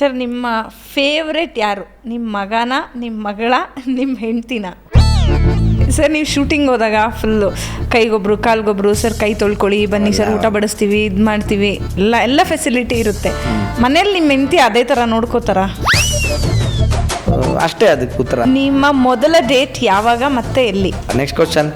Sir ನಿಮ್ಮ favourite ಯಾರು? ನಿಮ್ಮ ಮಗನ ನಿಮ್ಮ ಮಗಳ ನಿಮ್ಮ ಹೆಂಡ್ತಿನ? ಸರ್ ನೀವು ಶೂಟಿಂಗ್ ಹೋದಾಗ ಫುಲ್ಲು ಕೈಗೊಬ್ರು ಕಾಲ್ಗೊಬ್ರು ಸರ್ ಕೈ ತೊಳ್ಕೊಳ್ಳಿ ಬನ್ನಿ ಸರ್ ಊಟ ಬಡಿಸ್ತೀವಿ ಇದು ಮಾಡ್ತೀವಿ. ಎಲ್ಲ ಎಲ್ಲ ಫೆಸಿಲಿಟಿ ಇರುತ್ತೆ. ಮನೇಲಿ ನಿಮ್ಮ ಹೆಂಡ್ತಿ ಅದೇ ಥರ ನೋಡ್ಕೋತಾರ? ಅಷ್ಟೇ ಅದಕ್ಕೆ ಉತ್ತರ. ನಿಮ್ಮ ಮೊದಲ ಡೇಟ್ ಯಾವಾಗ ಮತ್ತೆ ಎಲ್ಲಿ? ನೆಕ್ಸ್ಟ್ ಕ್ವಶನ್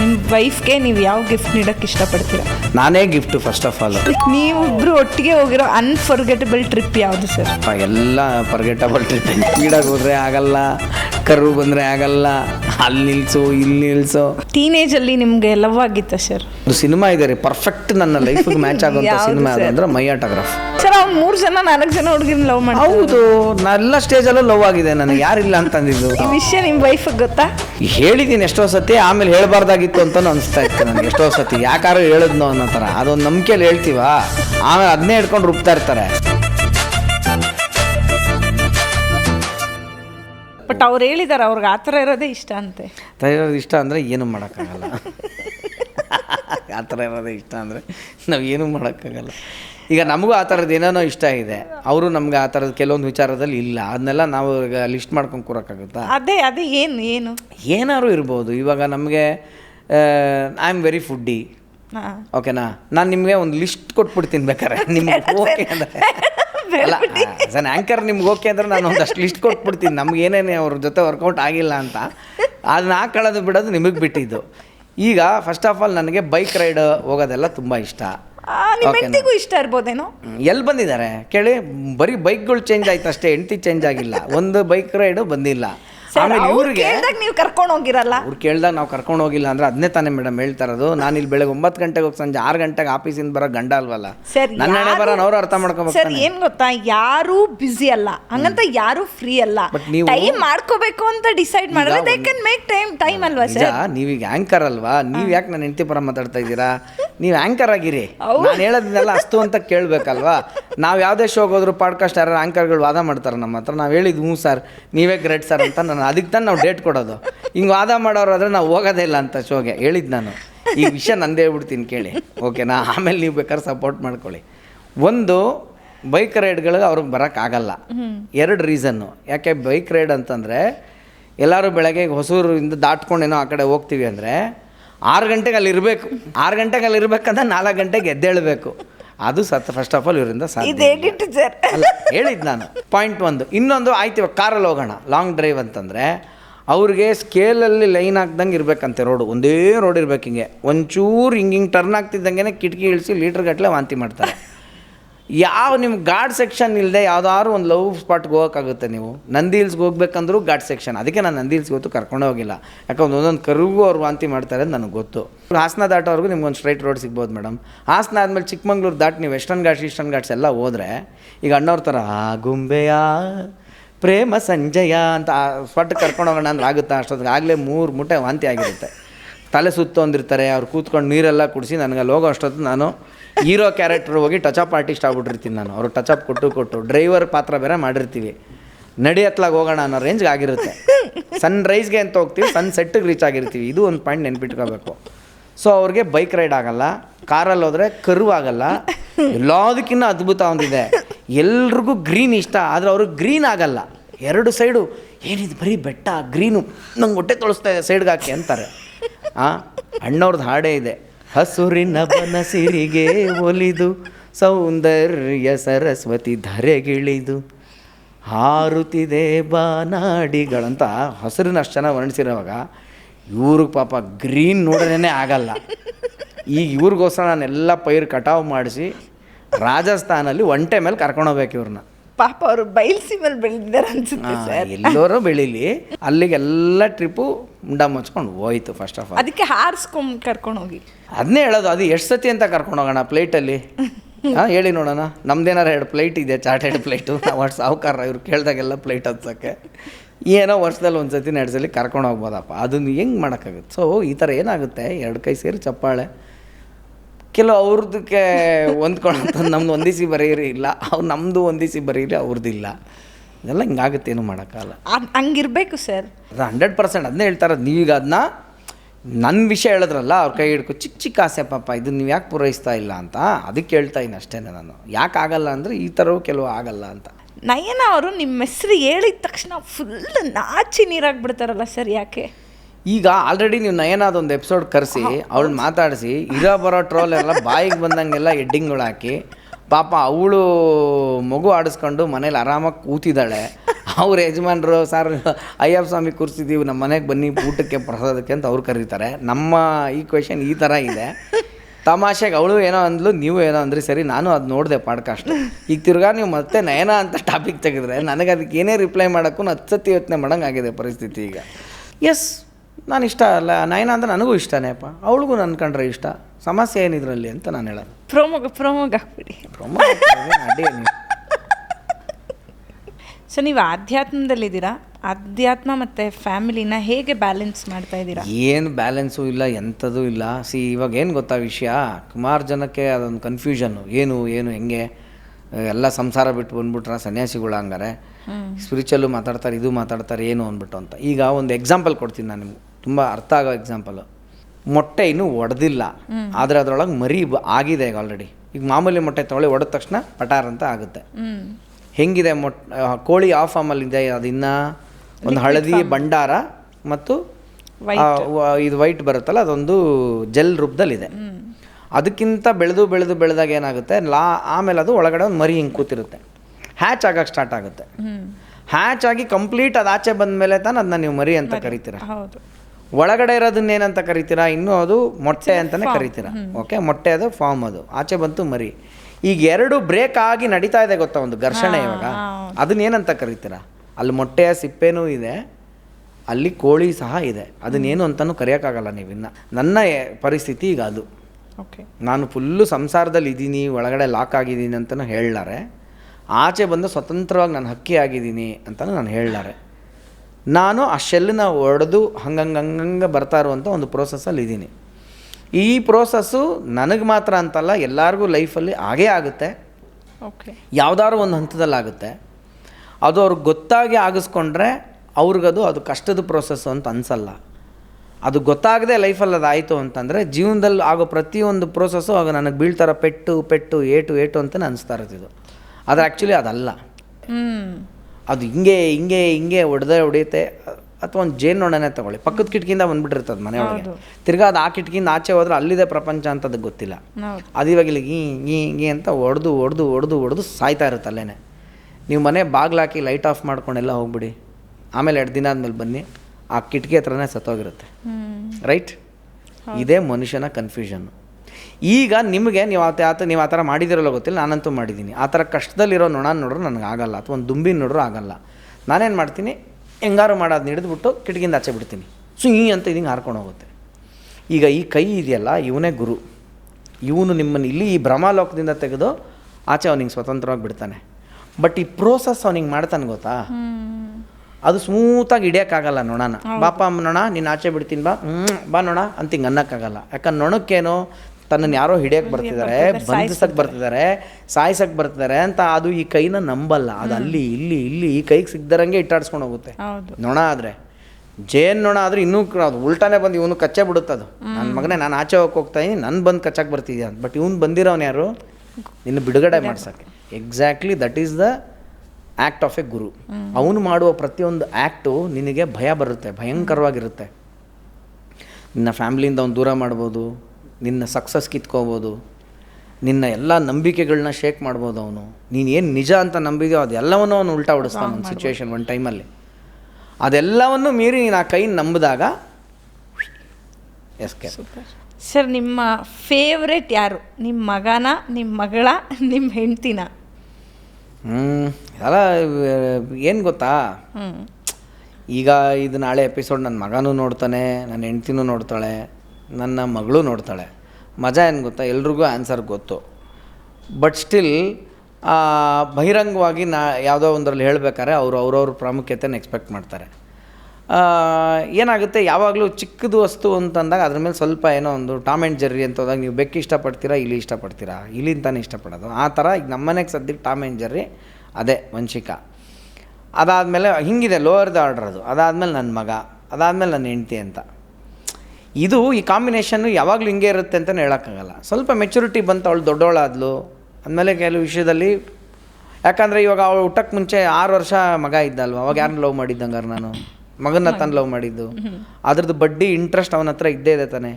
ನಿಮ್ಮ ವೈಫ್ಗೆ ನೀವು ಯಾವ ಗಿಫ್ಟ್ ನೀಡೋಕ್ಕೆ ಇಷ್ಟಪಡ್ತೀರಾ? ನಾನೇ ಗಿಫ್ಟ್ ಫಸ್ಟ್ ಆಫ್ ಆಲ್ ನೀವಿಬ್ರು ಒಟ್ಟಿಗೆ ಹೋಗಿರೋ ಅನ್ಫರ್ಗೆಟಬಲ್ ಟ್ರಿಪ್ ಯಾವುದು ಸರ್ ಎಲ್ಲ ಫರ್ಗೆಟಬಲ್ ಟ್ರಿಪ್ ಈಡಾಗ ಹೋದ್ರೆ ಆಗಲ್ಲ. ಕರು ಬಂದರೆ ಆಗಲ್ಲ. ಅಲ್ಲಿ ನಿಲ್ಸು ಇಲ್ಲಿ ನಿಲ್ಸು. ಟೀನೇಜಲ್ಲಿ ನಿಮ್ಗೆ ಲವ್ ಆಗಿತ್ತ ಸರ್ ಒಂದು ಸಿನಿಮಾ ಇದೆ ರೀ ಪರ್ಫೆಕ್ಟ್ ನನ್ನ ಲೈಫ್ ಮ್ಯಾಚ್ ಆಗುವಂಥ ಯಾವ್ದು ಸಿನಿಮಾ sir? ಅಂದ್ರೆ ಮೈ ಆಟೋಗ್ರಾಫ್ ಸರ್ ಅವ್ನು ಮೂರು ಜನ ನಾಲ್ಕು ಜನ ಹುಡುಗಿನ ಲವ್ ಮಾಡಿ ಹೌದು ಎಲ್ಲ ಸ್ಟೇಜಲ್ಲೂ ಲವ್ ಆಗಿದೆ ನನಗೆ ಯಾರಿಲ್ಲ ಅಂತಂದಿದ್ದು. ಈ ವಿಷಯ ನಿಮ್ ವೈಫ್ ಗೊತ್ತಾ? ಹೇಳಿದೀನಿ ಎಷ್ಟೋ ಸತಿ ಆಮೇಲೆ ಹೇಳ್ಬಾರ್ದಾಗಿತ್ತು ಅಂತ ಅನಿಸ್ತಾ ಇತ್ತು ನನಗೆ ಎಷ್ಟೋ ಸತಿ. ಯಾಕಾರು ಹೇಳಿದ್ನೋ ಅನ್ನೋ ಥರ ಅದೊಂದು ನಂಬಿಕೆಯಲ್ಲಿ ಹೇಳ್ತೀವ? ಆಮೇಲೆ ಅದನ್ನೇ ಹಿಡ್ಕೊಂಡು ರುಬ್ತಾ ಇರ್ತಾರೆ. ಬಟ್ ಅವ್ರು ಹೇಳಿದಾರೆ ಅವ್ರಿಗೆ ಆ ಥರ ಇರೋದೇ ಇಷ್ಟ ಅಂತೆ. ತಯಾರೋದು ಇಷ್ಟ ಅಂದರೆ ಏನು ಮಾಡೋಕ್ಕಾಗಲ್ಲ. ಆ ಥರ ಇರೋದೇ ಇಷ್ಟ ಅಂದರೆ ನಾವು ಏನೂ ಮಾಡೋಕ್ಕಾಗಲ್ಲ. ಈಗ ನಮಗೂ ಆ ಥರದ್ದು ಏನೇನೋ ಇಷ್ಟ ಇದೆ. ಅವರು ನಮ್ಗೆ ಆ ಥರದ್ದು ಕೆಲವೊಂದು ವಿಚಾರದಲ್ಲಿ ಇಲ್ಲ. ಅದನ್ನೆಲ್ಲ ನಾವು ಈಗ ಲಿಸ್ಟ್ ಮಾಡ್ಕೊಂಡು ಕೂರೋಕ್ಕಾಗುತ್ತಾ? ಅದೇ ಅದೇ ಏನು ಏನು? ಏನಾದ್ರು ಇರ್ಬೋದು. ಇವಾಗ ನಮಗೆ ಐ ಆಮ್ ವೆರಿ ಫುಡ್ಡಿ ಓಕೆನಾ ನಾನು ನಿಮಗೆ ಒಂದು ಲಿಸ್ಟ್ ಕೊಟ್ಬಿಡ್ತೀನಿ ಬೇಕಾರೆ ನಿಮ್ಗೆ ಓಕೆ ಅಂದರೆ. ಸರ್ ಆ್ಯಂಕರ್ ನಿಮ್ಗೆ ಓಕೆ ಅಂದ್ರೆ ನಾನು ಒಂದಷ್ಟು ಲಿಸ್ಟ್ ಕೊಟ್ಬಿಡ್ತೀನಿ. ನಮ್ಗೆ ಏನೇನು ಅವ್ರ ಜೊತೆ ವರ್ಕೌಟ್ ಆಗಿಲ್ಲ ಅಂತ. ಅದನ್ನ ಹಾಕೊಳ್ಳೋದು ಬಿಡೋದು ನಿಮಗೆ ಬಿಟ್ಟಿದ್ದು. ಈಗ ಫಸ್ಟ್ ಆಫ್ ಆಲ್ ನನಗೆ ಬೈಕ್ ರೈಡ್ ಹೋಗೋದೆಲ್ಲ ತುಂಬ ಇಷ್ಟ? ಹೆಂಡತಿಗೂ ಇಷ್ಟ ಇರ್ಬೋದೇನೋ? ಎಲ್ಲಿ ಬಂದಿದ್ದಾರೆ? ಕೇಳಿ ಬರೀ ಬೈಕ್ಗಳು ಚೇಂಜ್ ಆಯ್ತು ಅಷ್ಟೇ ಹೆಂಡತಿ ಚೇಂಜ್ ಆಗಿಲ್ಲ. ಒಂದು ಬೈಕ್ ರೈಡು ಬಂದಿಲ್ಲ. ಆಮೇಲೆ ಅವ್ರು ಇವ್ರಿಗೆ ಕೇಳ್ದಾಗ ನೀವು ಕರ್ಕೊಂಡು ಹೋಗಿರಲ್ಲ. ಅವ್ರು ಕೇಳ್ದಾಗ ನಾವು ಕರ್ಕೊಂಡು ಹೋಗಿಲ್ಲ ಅಂದ್ರೆ ಅದನ್ನೇ ತಾನೇ ಮೇಡಮ್ ಹೇಳ್ತಾ ಇರೋದು ನಾನು ಇಲ್ಲಿ ಬೆಳಗ್ಗೆ ಒಂಬತ್ತು ಗಂಟೆಗೆ ಹೋಗಿ ಸಂಜೆ ಆರು ಗಂಟೆಗೆ ಆಫೀಸಿಂದ ಬರೋ ಗಂಡ ಅಲ್ವಲ್ಲ? ಸರ್ ನನ್ನ ಹಣೆ ಬರೋ ಅವ್ರು ಅರ್ಥ ಮಾಡ್ಕೋಬೇಕು ಸರ್ ಏನ್ ಗೊತ್ತಾ? ಯಾರು ಬ್ಯುಸಿ ಅಲ್ಲ. ಹಂಗಂತ ಯಾರು ಫ್ರೀ ಅಲ್ಲ. But ನೀವು- ಟೈಮ್ ಮಾಡ್ಕೋಬೇಕು ಅಂತ ಡಿಸೈಡ್ ಮಾಡಿದ್ರೆ they can make time time ಅಲ್ವಾ ನಿಜ ಸರ್? ನೀವೀಗ ಆಂಕರ್ ಅಲ್ವಾ? ನೀವು ಯಾಕೆ ನನ್ನ ಹೆಂಡತಿ ಪರ ಮಾತಾಡ್ತಾ ಇದ್ದೀರಾ? ನೀವು ಆಂಕರ್ ಆಗಿರಿ. ನಾನು ಹೇಳೋದನ್ನೆಲ್ಲ ಅಸ್ತು ಅಂತ ಕೇಳಬೇಕಲ್ವಾ? ನಾವು ಯಾವುದೇ ಶೋಗೆ ಹೋದ್ರು ಪಾಡ್ಕಾಸ್ಟ್ ಯಾರು ಆಂಕರ್ಗಳು ವಾದ ಮಾಡ್ತಾರೆ ನಮ್ಮ ಹತ್ರ. ನಾವು ಹೇಳಿದ್ವಿ ಹ್ಞೂ ಸರ್. ನೀವೇ ಗ್ರೇಟ್ ಸರ್ ಅಂತ ಅದಕ್ಕೆ ತಾನು ನಾವು ಡೇಟ್ ಕೊಡೋದು. ಹಿಂಗೆ ವಾದ ಮಾಡೋರು ಆದರೆ ನಾವು ಹೋಗೋದೇ ಇಲ್ಲ ಅಂತ ಶೋಗೆ ಹೇಳಿದ್ದು ನಾನು. ಈ ವಿಷಯ ನಂದು ಹೇಳ್ಬಿಡ್ತೀನಿ ಕೇಳಿ. ಓಕೆನಾ ಆಮೇಲೆ ನೀವು ಬೇಕಾದ್ರೆ ಸಪೋರ್ಟ್ ಮಾಡ್ಕೊಳ್ಳಿ. ಒಂದು ಬೈಕ್ ರೈಡ್ಗಳು ಅವ್ರಿಗೆ ಬರೋಕ್ಕಾಗಲ್ಲ ಎರಡು ರೀಸನ್ನು ಯಾಕೆ ಬೈಕ್ ರೈಡ್ ಅಂತಂದರೆ, ಎಲ್ಲರೂ ಬೆಳಗ್ಗೆ ಹೊಸೂರಿಂದ ದಾಟ್ಕೊಂಡೇನೋ ಆ ಕಡೆ ಹೋಗ್ತೀವಿ ಅಂದರೆ, ಆರು ಗಂಟೆಗೆ ಅಲ್ಲಿ ಇರಬೇಕು ಆರು ಗಂಟೆಗೆ ಅಲ್ಲಿ ಇರಬೇಕಂದ್ರೆ ನಾಲ್ಕು ಗಂಟೆಗೆ ಎದ್ದೇಳಬೇಕು. ಅದು ಸತ್ ಫಸ್ಟ್ ಆಫ್ ಆಲ್ ಇವರಿಂದ ಇದು ಸಾಧ್ಯ. Edit sir? ಅಲ್ಲ ಹೇಳಿದ್ದು ನಾನು. ಪಾಯಿಂಟ್ ಒಂದು. ಇನ್ನೊಂದು ಆಯ್ತು ಇವಾಗ ಕಾರಲ್ಲಿ ಹೋಗೋಣ. ಲಾಂಗ್ ಡ್ರೈವ್ ಅಂತಂದರೆ ಅವ್ರಿಗೆ ಸ್ಕೇಲಲ್ಲಿ ಲೈನ್ ಹಾಕ್ದಂಗೆ ಇರಬೇಕಂತೆ ರೋಡು ಒಂದೇ ರೋಡ್ ಇರ್ಬೇಕು ಹಿಂಗೆ. ಒಂಚೂರು ಹಿಂಗೆ ಹಿಂಗೆ ಟರ್ನ್ ಆಗ್ತಿದ್ದಂಗೆ ಕಿಟಕಿ ಇಳಿಸಿ ಲೀಟ್ರ್ ಗಟ್ಟಲೆ ವಾಂತಿ ಮಾಡ್ತಾರೆ. ಯಾವ ನಿಮ್ಮ ಗಾಡ್ ಸೆಕ್ಷನ್ ಇಲ್ಲದೆ ಯಾವ್ದಾದ್ರು ಒಂದು ಲವ್ ಸ್ಪಾಟ್ಗೆ ಹೋಗೋಕ್ಕಾಗುತ್ತೆ ನೀವು? ನಂದಿ ಹಿಲ್ಸ್ಗೆ ಹೋಗ್ಬೇಕಂದ್ರೂ ಗಾಡ್ ಸೆಕ್ಷನ್ ಅದಕ್ಕೆ ನಾನು ನಂದಿ ಹಿಲ್ಸ್ಗೆ ಇವತ್ತು ಕರ್ಕೊಂಡು ಹೋಗಿಲ್ಲ. ಯಾಕಂದ್ರೆ ಒಂದೊಂದು ಕರುಗು ಅವ್ರು ವಾಂತಿ ಮಾಡ್ತಾರೆ ಅಂತ ನನಗೆ ಗೊತ್ತು. ಹಾಸನ ದಾಟೋರ್ಗು ನಿಮ್ಗೆ ಒಂದು ಸ್ಟ್ರೈಟ್ ರೋಡ್ ಸಿಗ್ಬೋದು ಮೇಡಮ್ ಹಾಸನ ಆದಮೇಲೆ ಚಿಕ್ಕಮಂಗ್ಳೂರು ದಾಟಿ ನೀವು ವೆಸ್ಟರ್ನ್ ಘಾಟ್ಸ್ ಈಸ್ಟರ್ನ್ ಘಾಟ್ಸ್ ಎಲ್ಲ ಹೋದ್ರೆ ಈಗ ಅಣ್ಣವ್ರ ಥರ ಆ ಗುಂಬೆಯ? ಪ್ರೇಮ ಸಂಜಯ? ಅಂತ ಸ್ಪಾಟ್ ಕರ್ಕೊಂಡು ಹೋಗೋಣ ಅಂದ್ರೆ ಆಗುತ್ತಾ? ಅಷ್ಟೊತ್ತಿಗೆ ಆಗಲೇ ಮೂರು ಮುಟ್ಟೆ ವಾಂತಿ ಆಗಿರುತ್ತೆ. ತಲೆ ಸುತ್ತೊಂದಿರ್ತಾರೆ, ಅವ್ರು ಕೂತ್ಕೊಂಡು ನೀರೆಲ್ಲ ಕುಡಿಸಿ ನನಗೆ ಅಲ್ಲಿ ಹೋಗೋ ಅಷ್ಟೊತ್ತು ನಾನು ಹೀರೋ ಕ್ಯಾರೆಕ್ಟರ್ ಹೋಗಿ ಟಚ್ ಅಪ್ ಆರ್ಟಿಸ್ಟ್ ಆಗ್ಬಿಟ್ಟಿರ್ತೀನಿ ನಾನು. ಅವ್ರು ಟಚ್ ಅಪ್ ಕೊಟ್ಟು ಕೊಟ್ಟು ಡ್ರೈವರ್ ಪಾತ್ರ ಬೇರೆ ಮಾಡಿರ್ತೀವಿ. ನಡಿ ಹತ್ಲಾಗ ಹೋಗೋಣ ಅನ್ನೋ ರೇಂಜ್ಗೆ ಆಗಿರುತ್ತೆ. ಸನ್ ರೈಸ್ಗೆ ಅಂತ ಹೋಗ್ತೀವಿ ಸನ್ ಸೆಟ್ಟಿಗೆ ರೀಚ್ ಆಗಿರ್ತೀವಿ. ಇದು ಒಂದು ಪಾಯಿಂಟ್ ನೆನ್ಪಿಟ್ಕೋಬೇಕು. ಸೊ ಅವ್ರಿಗೆ ಬೈಕ್ ರೈಡ್ ಆಗಲ್ಲ ಕಾರಲ್ಲಿ ಹೋದರೆ ಕರು ಆಗಲ್ಲ. ಎಲ್ಲದಕ್ಕಿಂತ ಅದ್ಭುತ ಒಂದಿದೆ. ಎಲ್ರಿಗೂ ಗ್ರೀನ್ ಇಷ್ಟ, ಆದರೆ ಅವ್ರಿಗೆ ಗ್ರೀನ್ ಆಗಲ್ಲ. ಎರಡು ಸೈಡು ಏನಿದು ಬರೀ ಬೆಟ್ಟ ಗ್ರೀನು ನಂಗೆ ಹೊಟ್ಟೆ ತೊಳಸ್ತಾ ಇದೆ ಸೈಡ್ಗೆ ಹಾಕಿ ಅಂತಾರೆ. ಹಾಂ ಅಣ್ಣವ್ರದ್ದು ಹಾಡೇ ಇದೆ. ಹಸುರಿನ ಬನಸಿರಿಗೆ ಒಲಿದು, ಸೌಂದರ್ಯ ಸರಸ್ವತಿ ಧರೆಗಿಳಿದು. ಹಾರುತ್ತಿದೆ ಬಾನಾಡಿಗಳಂತ ಹಸುರಿನ ಅಷ್ಟು ಚೆನ್ನಾಗಿ ವರ್ಣಿಸಿರೋವಾಗ ಇವ್ರಿಗೆ ಪಾಪ ಗ್ರೀನ್ ನೋಡೋದೇ ಆಗಲ್ಲ. ಈಗ ಇವ್ರಿಗೋಸ್ಕರ ನಾನೆಲ್ಲ ಪೈರು ಕಟಾವು ಮಾಡಿಸಿ ರಾಜಸ್ಥಾನಲ್ಲಿ ಒಂಟೆ ಮೇಲೆ ಕರ್ಕೊಂಡು ಹೋಗ್ಬೇಕು ಇವ್ರನ್ನ. ಪಾಪ ಅವರು ಬಯಲ್ಸಿ ಮೇಲೆ ಬೆಳೆದಿದ್ದಾರೆ ಅನ್ಸುತ್ತೆ ಸರ್. ಎಲ್ಲರೂ ಬೆಳೀಲಿ. ಅಲ್ಲಿಗೆಲ್ಲ ಟ್ರಿಪ್ಪು ಮುಂಡ ಮುಚ್ಕೊಂಡು ಹೋಯ್ತು ಫಸ್ಟ್ ಆಫ್ ಆಲ್ ಅದಕ್ಕೆ ಹಾರಿಸ್ಕೊಂಡ್ ಕರ್ಕೊಂಡು ಹೋಗಿ. ಅದನ್ನೇ ಹೇಳೋದು ಅದು ಎಷ್ಟು ಸತಿ ಅಂತ ಕರ್ಕೊಂಡು ಹೋಗೋಣ ಪ್ಲೇಟಲ್ಲಿ ಹಾಂ ಹೇಳಿ ನೋಡೋಣ. ನಮ್ದೇನಾರ ಎರಡು ಪ್ಲೇಟ್ ಇದೆ ಚಾರ್ಟೆಡ್ ಪ್ಲೇಟು ನಾವು ಸಾಹುಕಾರ ಇವ್ರು ಕೇಳ್ದಾಗೆಲ್ಲ ಪ್ಲೇಟ್ ಹತ್ಸೋಕ್ಕೆ. ಏನೋ ವರ್ಷದಲ್ಲಿ ಒಂದು ಸತಿ ನಡೆಸಲಿ ಸಲ ಕರ್ಕೊಂಡು ಹೋಗ್ಬೋದಪ್ಪ. ಅದನ್ನು ಹೆಂಗೆ ಮಾಡೋಕ್ಕಾಗುತ್ತೆ? ಸೊ ಈ ಥರ ಏನಾಗುತ್ತೆ? ಎರಡು ಕೈ ಸೇರಿ ಚಪ್ಪಾಳೆ. ಕೆಲವು ಅವ್ರದಕ್ಕೆ ಹೊಂದ್ಕೊಳ್ಳೋಂಥ ನಮ್ದು ಒಂದಿಸಿ ಬರೀರಿ ಇಲ್ಲ. ಅವ್ರು ನಮ್ಮದು ಒಂದಿಸಿ ಬರೀರಿ ಅವ್ರದ್ದು ಇಲ್ಲ. ಇದೆಲ್ಲ ಹಿಂಗಾಗುತ್ತೆ ಏನು ಮಾಡೋಕ್ಕಲ್ಲ ಅದು ಹಂಗಿರ್ಬೇಕು ಸರ್. ಅದು ಹಂಡ್ರೆಡ್ ಪರ್ಸೆಂಟ್ ಅದನ್ನೇ ಹೇಳ್ತಾರೆ. ನೀವೀಗ ಅದನ್ನ ನನ್ನ ವಿಷಯ ಹೇಳಿದ್ರಲ್ಲ ಅವ್ರ ಕೈ ಹಿಡ್ಕೊ ಚಿಕ್ಕ ಚಿಕ್ಕ ಆಸೆ ಪಾಪ ಇದನ್ನ ನೀವು ಯಾಕೆ ಪೂರೈಸ್ತಾ ಇಲ್ಲ ಅಂತ ಅದಕ್ಕೆ ಹೇಳ್ತಾ ಇದ್ದೀನಿ ಅಷ್ಟೇ ನಾನು. ಯಾಕೆ ಆಗಲ್ಲ ಅಂದರೆ ಈ ಥರವು ಕೆಲವು ಆಗಲ್ಲ ಅಂತ. ನಯನ ಅವರು ನಿಮ್ಮ ಹೆಸರು ಹೇಳಿದ ತಕ್ಷಣ ಫುಲ್ ನಾಚಿ ನೀರಾಗ್ಬಿಡ್ತಾರಲ್ಲ ಸರ್ ಯಾಕೆ? ಈಗ ಆಲ್ರೆಡಿ ನೀವು ನಯನಾದ ಒಂದು ಎಪಿಸೋಡ್ ಕರೆಸಿ ಅವಳು ಮಾತಾಡಿಸಿ ಇರೋ ಬರೋ ಟ್ರೋಲ್ ಎಲ್ಲ ಬಾಯಿಗೆ ಬಂದಂಗೆಲ್ಲ ಎಡ್ಡಿಂಗ್ಗಳು ಹಾಕಿ ಪಾಪ ಅವಳು ಮಗು ಆಡಿಸ್ಕೊಂಡು ಮನೇಲಿ ಆರಾಮಾಗಿ ಕೂತಿದ್ದಾಳೆ. ಅವ್ರ ಯಜಮಾನರು ಸರ್ ಅಯ್ಯಪ್ಪ ಸ್ವಾಮಿ ಕೂರಿಸಿದ್ದೀವಿ ನಮ್ಮ ಮನೆಗೆ ಬನ್ನಿ ಊಟಕ್ಕೆ ಪ್ರಸಾದಕ್ಕೆ ಅಂತ ಅವ್ರು ಕರೀತಾರೆ. ನಮ್ಮ ಈ ಕ್ವೆಶನ್ ಈ ಥರ ಇದೆ. ತಮಾಷೆಗೆ ಅವಳು ಏನೋ ಅಂದ್ಲು ನೀವು ಏನೋ ಅಂದ್ರಿ ಸರಿ ನಾನು ಅದು ನೋಡಿದೆ ಪಾಡ್ಕಾಸ್ಟ್ ಈಗ ತಿರ್ಗಾ ನೀವು ಮತ್ತೆ ನಯನ ಅಂತ ಟಾಪಿಕ್ ತೆಗೆದ್ರೆ ನನಗೆ ಅದಕ್ಕೆ ಏನೇ ರಿಪ್ಲೈ ಮಾಡೋಕ್ಕೂ ಹತ್ತು ಸತಿ ಯೋಚನೆ ಮಾಡೋಂಗಾಗಿದೆ ಪರಿಸ್ಥಿತಿ ಈಗ. ಎಸ್ ನಾನು ಇಷ್ಟ ಅಲ್ಲ ನಯನ ಅಂದ್ರೆ ನನಗೂ ಇಷ್ಟನೇ ಅಪ್ಪ. ಅವಳಿಗೂ ನನ್ನ ಕಂಡ್ರೆ ಇಷ್ಟ. ಸಮಸ್ಯೆ ಏನಿದ್ರಲ್ಲಿ ಅಂತ ನಾನು ಹೇಳೋದು. ಪ್ರೊಮೋಗ ಪ್ರೊಮೋಗ ಹಾಕ್ಬಿಡಿ. ಪ್ರೊಮೋ ಅಡ್ಡಿ ಏನಿಲ್ಲ. ಸೊ ನೀವು ಆಧ್ಯಾತ್ಮದಲ್ಲಿದ್ದೀರಾ? ಅಧ್ಯಾತ್ಮ ಮತ್ತು ಫ್ಯಾಮಿಲಿನ ಹೇಗೆ ಬ್ಯಾಲೆನ್ಸ್ ಮಾಡ್ತಾ ಇದ್ದೀರಾ? ಏನು ಬ್ಯಾಲೆನ್ಸು ಇಲ್ಲ ಎಂಥದ್ದು ಇಲ್ಲ. ಸಿ ಇವಾಗ ಏನು ಗೊತ್ತಾ ವಿಷಯ? ಸುಮಾರು ಜನಕ್ಕೆ ಅದೊಂದು ಕನ್ಫ್ಯೂಷನ್ನು ಏನು ಏನು ಹೆಂಗೆ? ಎಲ್ಲ ಸಂಸಾರ ಬಿಟ್ಟು ಬಂದ್ಬಿಟ್ರ ಸನ್ಯಾಸಿಗಳು ಹಂಗಾರೆ. ಸ್ಪಿರಿಚುವಲ್ಲು ಮಾತಾಡ್ತಾರೆ ಇದು ಮಾತಾಡ್ತಾರೆ ಏನು ಅಂದ್ಬಿಟ್ಟು ಅಂತ. ಈಗ ಒಂದು ಎಕ್ಸಾಂಪಲ್ ಕೊಡ್ತೀನಿ ನಾನು ನಿಮ್ಗೆ. ತುಂಬ ಅರ್ಥ ಆಗೋ ಎಕ್ಸಾಂಪಲು ಮೊಟ್ಟೆ ಇನ್ನೂ ಒಡೆದಿಲ್ಲ. ಆದರೆ ಅದರೊಳಗೆ ಮರಿ ಆಗಿದೆ ಈಗ ಆಲ್ರೆಡಿ ಈಗ ಮಾಮೂಲಿ ಮೊಟ್ಟೆ ತೊಗೊಳ್ಳಿ ಒಡೆದ ತಕ್ಷಣ ಪಟಾರ್ ಅಂತ ಆಗುತ್ತೆ. ಹೆಂಗಿದೆ ಮೊಟ್ ಕೋಳಿ ಯಾವ ಫಾರ್ಮಲ್ಲಿ ಇದೆ ಅದಿನ್ನ ಒಂದು ಹಳದಿ ಭಂಡಾರ ಮತ್ತು ಇದು ವೈಟ್ ಬರುತ್ತಲ್ಲ ಅದೊಂದು ಜೆಲ್ ರೂಪದಲ್ಲಿದೆ. ಅದಕ್ಕಿಂತ ಬೆಳೆದು ಬೆಳೆದು ಬೆಳೆದಾಗ ಏನಾಗುತ್ತೆ ಲಾ ಆಮೇಲೆ ಅದು ಒಳಗಡೆ ಒಂದು ಮರಿ ಹಿಂಗೆ ಕೂತಿರುತ್ತೆ. ಹ್ಯಾಚ್ ಆಗಕ್ಕೆ ಸ್ಟಾರ್ಟ್ ಆಗುತ್ತೆ. ಹ್ಯಾಚ್ ಆಗಿ ಕಂಪ್ಲೀಟ್ ಅದು ಆಚೆ ಬಂದ ಮೇಲೆ ತಾನೆ ಅದನ್ನ ನೀವು ಮರಿ ಅಂತ ಕರಿತೀರ. ಹೌದು. ಒಳಗಡೆ ಇರೋದನ್ನ ಏನಂತ ಕರಿತೀರಾ? ಇನ್ನೂ ಅದು ಮೊಟ್ಟೆ ಅಂತಲೇ ಕರಿತೀರಾ? ಓಕೆ ಮೊಟ್ಟೆ ಅದು ಫಾರ್ಮ್ ಅದು. ಆಚೆ ಬಂತು ಮರಿ. ಈಗ ಎರಡು ಬ್ರೇಕ್ ಆಗಿ ನಡೀತಾ ಇದೆ ಗೊತ್ತಾ ಒಂದು ಘರ್ಷಣೆ ಇವಾಗ? ಅದನ್ನೇನಂತ ಕರಿತೀರಾ? ಅಲ್ಲಿ ಮೊಟ್ಟೆಯ ಸಿಪ್ಪೆನೂ ಇದೆ ಅಲ್ಲಿ ಕೋಳಿ ಸಹ ಇದೆ. ಅದನ್ನೇನು ಅಂತಲೂ ಕರೆಯೋಕ್ಕಾಗಲ್ಲ ನೀವಿನ್ನ ನನ್ನ ಪರಿಸ್ಥಿತಿ ಈಗ ಅದು. ಓಕೆ ನಾನು ಫುಲ್ಲು ಸಂಸಾರದಲ್ಲಿ ಇದ್ದೀನಿ ಒಳಗಡೆ ಲಾಕ್ ಆಗಿದ್ದೀನಿ ಅಂತಲೂ ಹೇಳಲಾರೆ. ಆಚೆ ಬಂದು ಸ್ವತಂತ್ರವಾಗಿ ನಾನು ಹಕ್ಕಿ ಆಗಿದ್ದೀನಿ ಅಂತಲೂ ನಾನು ಹೇಳಲಾರೆ. ನಾನು ಆ ಶೆಲ್ಲನ್ನ ಒಡೆದು ಹಂಗಂಗೆ ಹಂಗಂಗೆ ಬರ್ತಾ ಇರುವಂಥ ಒಂದು ಪ್ರೋಸೆಸ್ಸಲ್ಲಿ ಇದ್ದೀನಿ. ಈ ಪ್ರೋಸೆಸ್ಸು ನನಗೆ ಮಾತ್ರ ಅಂತಲ್ಲ ಎಲ್ಲರಿಗೂ ಲೈಫಲ್ಲಿ ಆಗೇ ಆಗುತ್ತೆ. ಓಕೆ ಯಾವುದಾದ್ರು ಒಂದು ಹಂತದಲ್ಲಿ ಆಗುತ್ತೆ ಅದು ಅವ್ರಿಗೆ ಗೊತ್ತಾಗಿ ಆಗಿಸ್ಕೊಂಡ್ರೆ ಅವ್ರಿಗದು ಅದು ಕಷ್ಟದ ಪ್ರೋಸೆಸ್ಸು ಅಂತ ಅನಿಸಲ್ಲ. ಅದು ಗೊತ್ತಾಗದೆ ಲೈಫಲ್ಲಿ ಅದು ಆಯಿತು ಅಂತಂದರೆ ಜೀವನದಲ್ಲಿ ಆಗೋ ಪ್ರತಿಯೊಂದು ಪ್ರೋಸೆಸ್ಸು ಆಗ ನನಗೆ ಬೀಳ್ತಾರ ಪೆಟ್ಟು ಪೆಟ್ಟು ಏಟು ಏಟು ಅಂತಲೇ ಅನಿಸ್ತಾ ಇದು. ಆದರೆ ಆ್ಯಕ್ಚುಲಿ ಅದಲ್ಲ. ಅದು ಹಿಂಗೆ ಹಿಂಗೆ ಹಿಂಗೆ ಹೊಡೆದೇ ಹೊಡೆಯುತ್ತೆ. ಅಥವಾ ಒಂದು ಜೇನ್ನೊಣನೆ ತಗೊಳ್ಳಿ. ಪಕ್ಕದ ಕಿಟಕಿಯಿಂದ ಬಂದ್ಬಿಟ್ಟಿರ್ತದೆ ಮನೆ ಒಳಗೆ ತಿರ್ಗಾ ಅದು ಆ ಕಿಟಕಿಯಿಂದ ಆಚೆ ಹೋದ್ರೆ ಅಲ್ಲಿದೆ ಪ್ರಪಂಚ ಅಂತ ಅದಕ್ಕೆ ಗೊತ್ತಿಲ್ಲ ಅದು ಇವಾಗ ಇಲ್ಲಿ ಹಿಂಗೆ ಗೀ ಗೀ ಅಂತ ಹೊಡೆದು ಹೊಡೆದು ಹೊಡೆದು ಹೊಡೆದು ಸಾಯ್ತಾ ಇರುತ್ತೆ ಅಲ್ಲೇ ನೀವು ಮನೆ ಬಾಗ್ಲಾಕಿ ಲೈಟ್ ಆಫ್ ಮಾಡ್ಕೊಂಡೆಲ್ಲ ಹೋಗ್ಬಿಡಿ. ಆಮೇಲೆ ಎರಡು ದಿನ ಆದಮೇಲೆ ಬನ್ನಿ. ಆ ಕಿಟಕಿ ಹತ್ರನೇ ಸತ್ತೋಗಿರುತ್ತೆ. ರೈಟ್? ಇದೇ ಮನುಷ್ಯನ ಕನ್ಫ್ಯೂಷನ್ನು ಈಗ ನಿಮಗೆ ನೀವು ಆತ ಆತ ನೀವು ಆ ಥರ ಮಾಡಿದಿರಲ್ಲ ಗೊತ್ತಿಲ್ಲ ನಾನಂತೂ ಮಾಡಿದ್ದೀನಿ. ಆ ಥರ ಕಷ್ಟದಲ್ಲಿರೋ ನೊಣ ನೋಡ್ರು ನನಗೆ ಆಗಲ್ಲ ಅಥವಾ ಒಂದು ದುಂಬಿನ ನೋಡ್ರು ಆಗಲ್ಲ. ನಾನೇನು ಮಾಡ್ತೀನಿ ಹೆಂಗಾರು ಮಾಡೋದು ಹಿಡಿದ್ಬಿಟ್ಟು ಕಿಟಕಿಯಿಂದ ಆಚೆ ಬಿಡ್ತೀನಿ. ಸೊ ಈ ಅಂತ ಇದಿಂಗೆ ಹಾರ್ಕೊಂಡು ಹೋಗುತ್ತೆ. ಈಗ ಈ ಕೈ ಇದೆಯಲ್ಲ ಇವನೇ ಗುರು. ಇವನು ನಿಮ್ಮನ್ನು ಇಲ್ಲಿ ಈ ಭ್ರಮಾಲೋಕದಿಂದ ತೆಗೆದು ಆಚೆ ಅವನಿಗೆ ಸ್ವತಂತ್ರವಾಗಿ ಬಿಡ್ತಾನೆ. ಬಟ್ ಈ ಪ್ರೋಸೆಸ್ ಅವನಿಗೆ ಮಾಡ್ತಾನೆ ಗೊತ್ತಾ? ಅದು ಸ್ಮೂತಾಗಿ ಹಿಡಿಯೋಕ್ಕಾಗಲ್ಲ ನೊಣನ. ಬಾಪ ಅಮ್ಮ ನೊಣ ನೀನು ಆಚೆ ಬಿಡ್ತೀನಿ ಬಾ ಹ್ಞೂ ಬಾ ನೊಣ ಅಂತ ಹಿಂಗೆ ಅನ್ನೋಕ್ಕಾಗಲ್ಲ. ಯಾಕಂದ್ರೆ ನೊಣಕ್ಕೇನು ತನ್ನನ್ನು ಯಾರೋ ಹಿಡಿಯಕ್ಕೆ ಬರ್ತಿದ್ದಾರೆ ಬಂಧಿಸಕ್ಕೆ ಬರ್ತಿದ್ದಾರೆ ಸಾಯಿಸಕ್ಕೆ ಬರ್ತಿದ್ದಾರೆ ಅಂತ ಅದು ಈ ಕೈನ ನಂಬಲ್ಲ. ಅದು ಅಲ್ಲಿ ಇಲ್ಲಿ ಇಲ್ಲಿ ಈ ಕೈಗೆ ಸಿಗ್ದರಂಗೆ ಇಟ್ಟಾಡ್ಸ್ಕೊಂಡು ಹೋಗುತ್ತೆ. ನೊಣ ಆದರೆ. ಜೇನು ನೊಣ ಆದರೆ ಇನ್ನೂ ಅದು ಉಲ್ಟಾನೆ ಬಂದು ಇವನು ಕಚ್ಚೆ ಬಿಡುತ್ತೆ ಅದು. ನನ್ನ ಮಗನೇ ನಾನು ಆಚೆ ಹೋಗಕ್ಕೆ ಹೋಗ್ತಾ ಇದ್ದೀನಿ ನನ್ನ ಬಂದು ಕಚ್ಚಕ್ಕೆ ಬರ್ತಿದ್ಯಾ ಅಂತ. ಬಟ್ ಇವ್ನು ಬಂದಿರೋನು ಯಾರು? ನಿನ್ನ ಬಿಡುಗಡೆ ಮಾಡ್ಸೋಕ್ಕೆ. Exactly that is the act of a guru ಅವನು ಮಾಡುವ ಪ್ರತಿಯೊಂದು ಆ್ಯಕ್ಟು ನಿನಗೆ ಭಯ ಬರುತ್ತೆ ಭಯಂಕರವಾಗಿರುತ್ತೆ. ನಿನ್ನ ಫ್ಯಾಮ್ಲಿಯಿಂದ ಅವ್ನು ದೂರ ಮಾಡ್ಬೋದು. ನಿನ್ನ ಸಕ್ಸಸ್ ಕಿತ್ಕೋಬೋದು. ನಿನ್ನ ಎಲ್ಲ ನಂಬಿಕೆಗಳನ್ನ ಶೇಕ್ ಮಾಡ್ಬೋದು ಅವನು. ನೀನು ಏನು ನಿಜ ಅಂತ ನಂಬಿದ್ಯೋ ಅದೆಲ್ಲವನ್ನು ಅವನು ಉಲ್ಟಾ ಹೊಡಿಸ್ತಾನೆ ಒಂದು ಸಿಚುವೇಶನ್ ಒಂದು ಟೈಮಲ್ಲಿ ಅದೆಲ್ಲವನ್ನು ಮೀರಿ ನೀನು ಆ ಕೈ ನಂಬಿದಾಗ ಎಸ್ ಕೆ ಸರ್ ನಿಮ್ಮ ಫೇವ್ರೆಟ್ ಯಾರು? ನಿಮ್ಮ ಮಗನ ನಿಮ್ಮ ಮಗಳ ನಿಮ್ಮ ಹೆಂಡ್ತಿನ? ಹ್ಞೂ ಎಲ್ಲ ಏನು ಗೊತ್ತಾ? ಈಗ ಇದು ನಾಳೆ ಎಪಿಸೋಡ್ ನನ್ನ ಮಗನೂ ನೋಡ್ತಾನೆ ನನ್ನ ಹೆಂಡ್ತಿನೂ ನೋಡ್ತಾಳೆ. ನನ್ನ ಮಗಳು ನೋಡ್ತಾಳೆ. ಮಜಾ ಏನು ಗೊತ್ತಾ? ಎಲ್ರಿಗೂ ಆನ್ಸರ್ ಗೊತ್ತು. ಬಟ್ ಸ್ಟಿಲ್ ಬಹಿರಂಗವಾಗಿ ನಾ ಯಾವುದೋ ಒಂದರಲ್ಲಿ ಹೇಳಬೇಕಾದ್ರೆ ಅವರು ಅವ್ರವ್ರ ಪ್ರಾಮುಖ್ಯತೆನ ಎಕ್ಸ್ಪೆಕ್ಟ್ ಮಾಡ್ತಾರೆ. ಏನಾಗುತ್ತೆ? ಯಾವಾಗಲೂ ಚಿಕ್ಕದು ವಸ್ತು ಅಂತಂದಾಗ ಅದ್ರ ಮೇಲೆ ಸ್ವಲ್ಪ ಏನೋ ಒಂದು ಟಾಮ್ ಆ್ಯಂಡ್ ಜೆರ್ರಿ ಅಂತ ಹೋದಾಗ ನೀವು ಬೆಕ್ಕು ಇಷ್ಟಪಡ್ತೀರಾ ಇಲ್ಲಿ ಇಷ್ಟಪಡ್ತೀರಾ? ಇಲಿ ಅಂತಾನೆ ಇಷ್ಟಪಡೋದು. ಆ ಥರ ಈಗ ನಮ್ಮನೆಗೆ ಸದ್ಯಕ್ಕೆ ಟಾಮ್ ಆ್ಯಂಡ್ ಜೆರ್ರಿ ಅದೇ ವಂಶಿಕ. ಅದಾದಮೇಲೆ ಹಿಂಗಿದೆ ದ ಆರ್ಡರ್ ಅದು. ಅದಾದಮೇಲೆ ನನ್ನ ಮಗ. ಅದಾದಮೇಲೆ ನನ್ನ ಹೆಂಡತಿ ಅಂತ. ಇದು ಈ ಕಾಂಬಿನೇಷನ್ನು ಯಾವಾಗಲೂ ಹಿಂಗೆ ಇರುತ್ತೆ ಅಂತಲೇ ಹೇಳೋಕ್ಕಾಗಲ್ಲ. ಸ್ವಲ್ಪ ಮೆಚುರಿಟಿ ಬಂತು ಅವಳು ದೊಡ್ಡವಳಾದ್ಲು ಅಂದಮೇಲೆ ಕೆಲವು ವಿಷಯದಲ್ಲಿ, ಯಾಕಂದರೆ ಇವಾಗ ಅವಳು ಊಟಕ್ಕೆ ಮುಂಚೆ ಆರು ವರ್ಷ ಮಗ ಇದ್ದಲ್ವ, ಅವಾಗ ಯಾರನ್ನ ಲವ್ ಮಾಡಿದ್ದಂಗಾರೆ ನಾನು? ಮಗನ ತಾನು ಲವ್ ಮಾಡಿದ್ದು. ಅದ್ರದ್ದು ಬಡ್ಡಿ ಇಂಟ್ರೆಸ್ಟ್ ಅವನ ಹತ್ರ ಇದ್ದೇ ಇದೆ ತಾನೆ.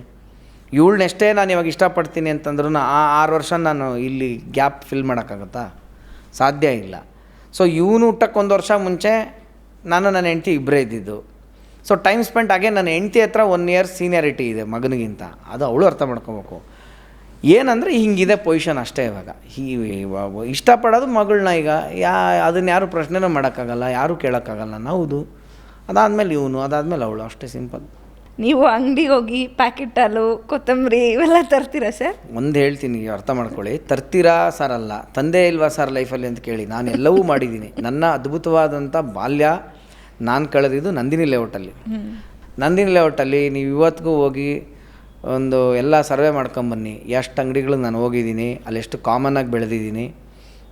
ಇವಳನ್ನೆಷ್ಟೇ ನಾನು ಇವಾಗ ಇಷ್ಟಪಡ್ತೀನಿ ಅಂತಂದ್ರೂ ಆ ಆರು ವರ್ಷ ನಾನು ಇಲ್ಲಿ ಗ್ಯಾಪ್ ಫಿಲ್ ಮಾಡೋಕ್ಕಾಗತ್ತಾ? ಸಾಧ್ಯ ಇಲ್ಲ. ಸೊ ಇವನು ಊಟಕ್ಕೆ ಒಂದು ವರ್ಷ ಮುಂಚೆ ನಾನು ನನ್ನ ಹೆಂಡತಿ ಇಬ್ಬರೇ ಇದ್ದಿದ್ದು. ಸೊ ಟೈಮ್ ಸ್ಪೆಂಡ್ ಆಗೇ ನನ್ನ ಹೆಂಡತಿ ಹತ್ರ ಒನ್ ಇಯರ್ ಸೀನಿಯಾರಿಟಿ ಇದೆ ಮಗನಿಗಿಂತ. ಅದು ಅವಳು ಅರ್ಥ ಮಾಡ್ಕೋಬೇಕು. ಏನಂದರೆ ಹಿಂಗಿದೆ ಪೊಸಿಷನ್ ಅಷ್ಟೇ ಇವಾಗ. ಈ ಇವಾಗ ಇಷ್ಟಪಡೋದು ಮಗಳನ್ನ ಈಗ. ಯಾ ಅದನ್ನ ಯಾರು ಪ್ರಶ್ನೆನೂ ಮಾಡೋಕ್ಕಾಗಲ್ಲ ಯಾರೂ ಕೇಳೋಕ್ಕಾಗಲ್ಲ. ಹೌದು ಅದಾದಮೇಲೆ ಇವನು ಅದಾದಮೇಲೆ ಅವಳು. ಅಷ್ಟೇ ಸಿಂಪಲ್ ನೀವು ಅಂಗಡಿಗೆ ಹೋಗಿ ಪ್ಯಾಕೆಟ್ ಹಾಲು ಕೊತ್ತಂಬರಿ ಇವೆಲ್ಲ ತರ್ತೀರಾ ಸರ್? ಒಂದು ಹೇಳ್ತೀನಿ ಅರ್ಥ ಮಾಡ್ಕೊಳ್ಳಿ. ತರ್ತೀರಾ ಸರ್ ಅಲ್ಲ. ತಂದೆ ಇಲ್ವಾ ಸರ್ ಲೈಫಲ್ಲಿ ಅಂತ ಕೇಳಿ. ನಾನು ಎಲ್ಲವೂ ಮಾಡಿದ್ದೀನಿ. ನನ್ನ ಅದ್ಭುತವಾದಂಥ ಬಾಲ್ಯ ನಾನು ಕಳೆದಿದ್ದು ನಂದಿನಿ ಲೇಔಟಲ್ಲಿ ನಂದಿನಿ ಲೇಔಟಲ್ಲಿ ನೀವು ಇವತ್ತಿಗೂ ಹೋಗಿ ಒಂದು ಎಲ್ಲ ಸರ್ವೆ ಮಾಡ್ಕೊಂಬನ್ನಿ. ಎಷ್ಟು ಅಂಗಡಿಗಳು ನಾನು ಹೋಗಿದ್ದೀನಿ, ಅಲ್ಲಿ ಎಷ್ಟು ಕಾಮನ್ನಾಗಿ ಬೆಳೆದಿದ್ದೀನಿ.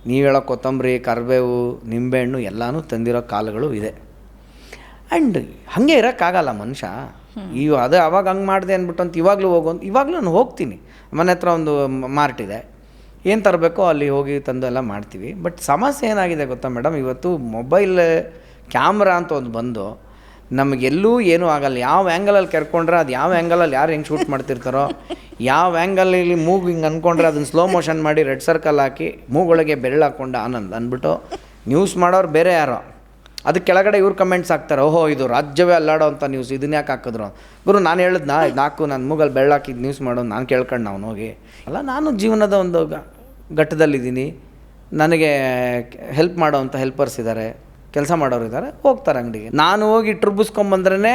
ನೀವು ಹೇಳೋ ಕೊತ್ತಂಬರಿ, ಕರಿಬೇವು, ನಿಂಬೆಹಣ್ಣು ಎಲ್ಲನೂ ತಂದಿರೋ ಕಾಲಗಳು ಇದೆ. ಆ್ಯಂಡ್ ಹಾಗೆ ಇರೋಕ್ಕಾಗಲ್ಲ ಮನುಷ್ಯ. ಈ ಅದೇ ಅವಾಗ ಹಂಗೆ ಮಾಡಿದೆ ಅಂದ್ಬಿಟ್ಟು ಅಂತ ಇವಾಗಲೂ ಹೋಗು ಇವಾಗಲೂ ನಾನು ಹೋಗ್ತೀನಿ. ಮನೆ ಹತ್ರ ಒಂದು ಮಾರ್ಟ್ ಇದೆ. ಏನು ತರಬೇಕೋ ಅಲ್ಲಿ ಹೋಗಿ ತಂದು ಎಲ್ಲ ಮಾಡ್ತೀವಿ. ಬಟ್ ಸಮಸ್ಯೆ ಏನಾಗಿದೆ ಗೊತ್ತಾ ಮೇಡಮ್? ಇವತ್ತು ಮೊಬೈಲ್ ಕ್ಯಾಮ್ರಾ ಅಂತ ಒಂದು ಬಂದು ನಮಗೆಲ್ಲೂ ಏನೂ ಆಗಲ್ಲ. ಯಾವ ಆ್ಯಂಗಲಲ್ಲಿ ಕರ್ಕೊಂಡ್ರೆ ಅದು ಯಾವ ಆ್ಯಂಗಲಲ್ಲಿ ಯಾರು ಹೆಂಗೆ ಶೂಟ್ ಮಾಡ್ತಿರ್ತಾರೋ, ಯಾವ ಆ್ಯಂಗಲಲ್ಲಿ ಮೂಗು ಹಿಂಗೆ ಅಂದ್ಕೊಂಡ್ರೆ ಅದನ್ನು ಸ್ಲೋ ಮೋಷನ್ ಮಾಡಿ ರೆಡ್ ಸರ್ಕಲ್ ಹಾಕಿ ಮೂಗೊಳಗೆ ಬೆರಳು ಹಾಕ್ಕೊಂಡು ಆನಂದ್ ಅಂದ್ಬಿಟ್ಟು ನ್ಯೂಸ್ ಮಾಡೋರು ಬೇರೆ ಯಾರೋ. ಅದು ಕೆಳಗಡೆ ಇವ್ರು ಕಮೆಂಟ್ಸ್ ಹಾಕ್ತಾರೆ, ಓಹೋ, ಇದು ರಾಜ್ಯವೇ ಅಲ್ಲಾಡೋ ಅಂತ ನ್ಯೂಸ್ ಇದನ್ನ ಯಾಕೆ ಹಾಕಿದ್ರು? ಗುರು, ನಾನು ಹೇಳಿದ್ನಾ ಇದು ನಾಲ್ಕು ನನ್ನ ಮೂಗಲ್ಲಿ ಬೆಳ್ಳಾಕಿದ್ದು ನ್ಯೂಸ್ ಮಾಡೋದು ನಾನು ಕೇಳ್ಕೊಂಡು ನಾವು ಹೋಗಿ. ಅಲ್ಲ, ನಾನು ಜೀವನದ ಒಂದು ಘಟ್ಟದಲ್ಲಿದ್ದೀನಿ. ನನಗೆ ಹೆಲ್ಪ್ ಮಾಡೋವಂಥ ಹೆಲ್ಪರ್ಸ್ ಇದ್ದಾರೆ ಕೆಲಸ ಮಾಡೋರು ಇದ್ದಾರೆ ಹೋಗ್ತಾರೆ ಅಂಗಡಿಗೆ. ನಾನು ಹೋಗಿ ಟ್ರುಬ್ಬಿಸ್ಕೊಂಬಂದ್ರೇ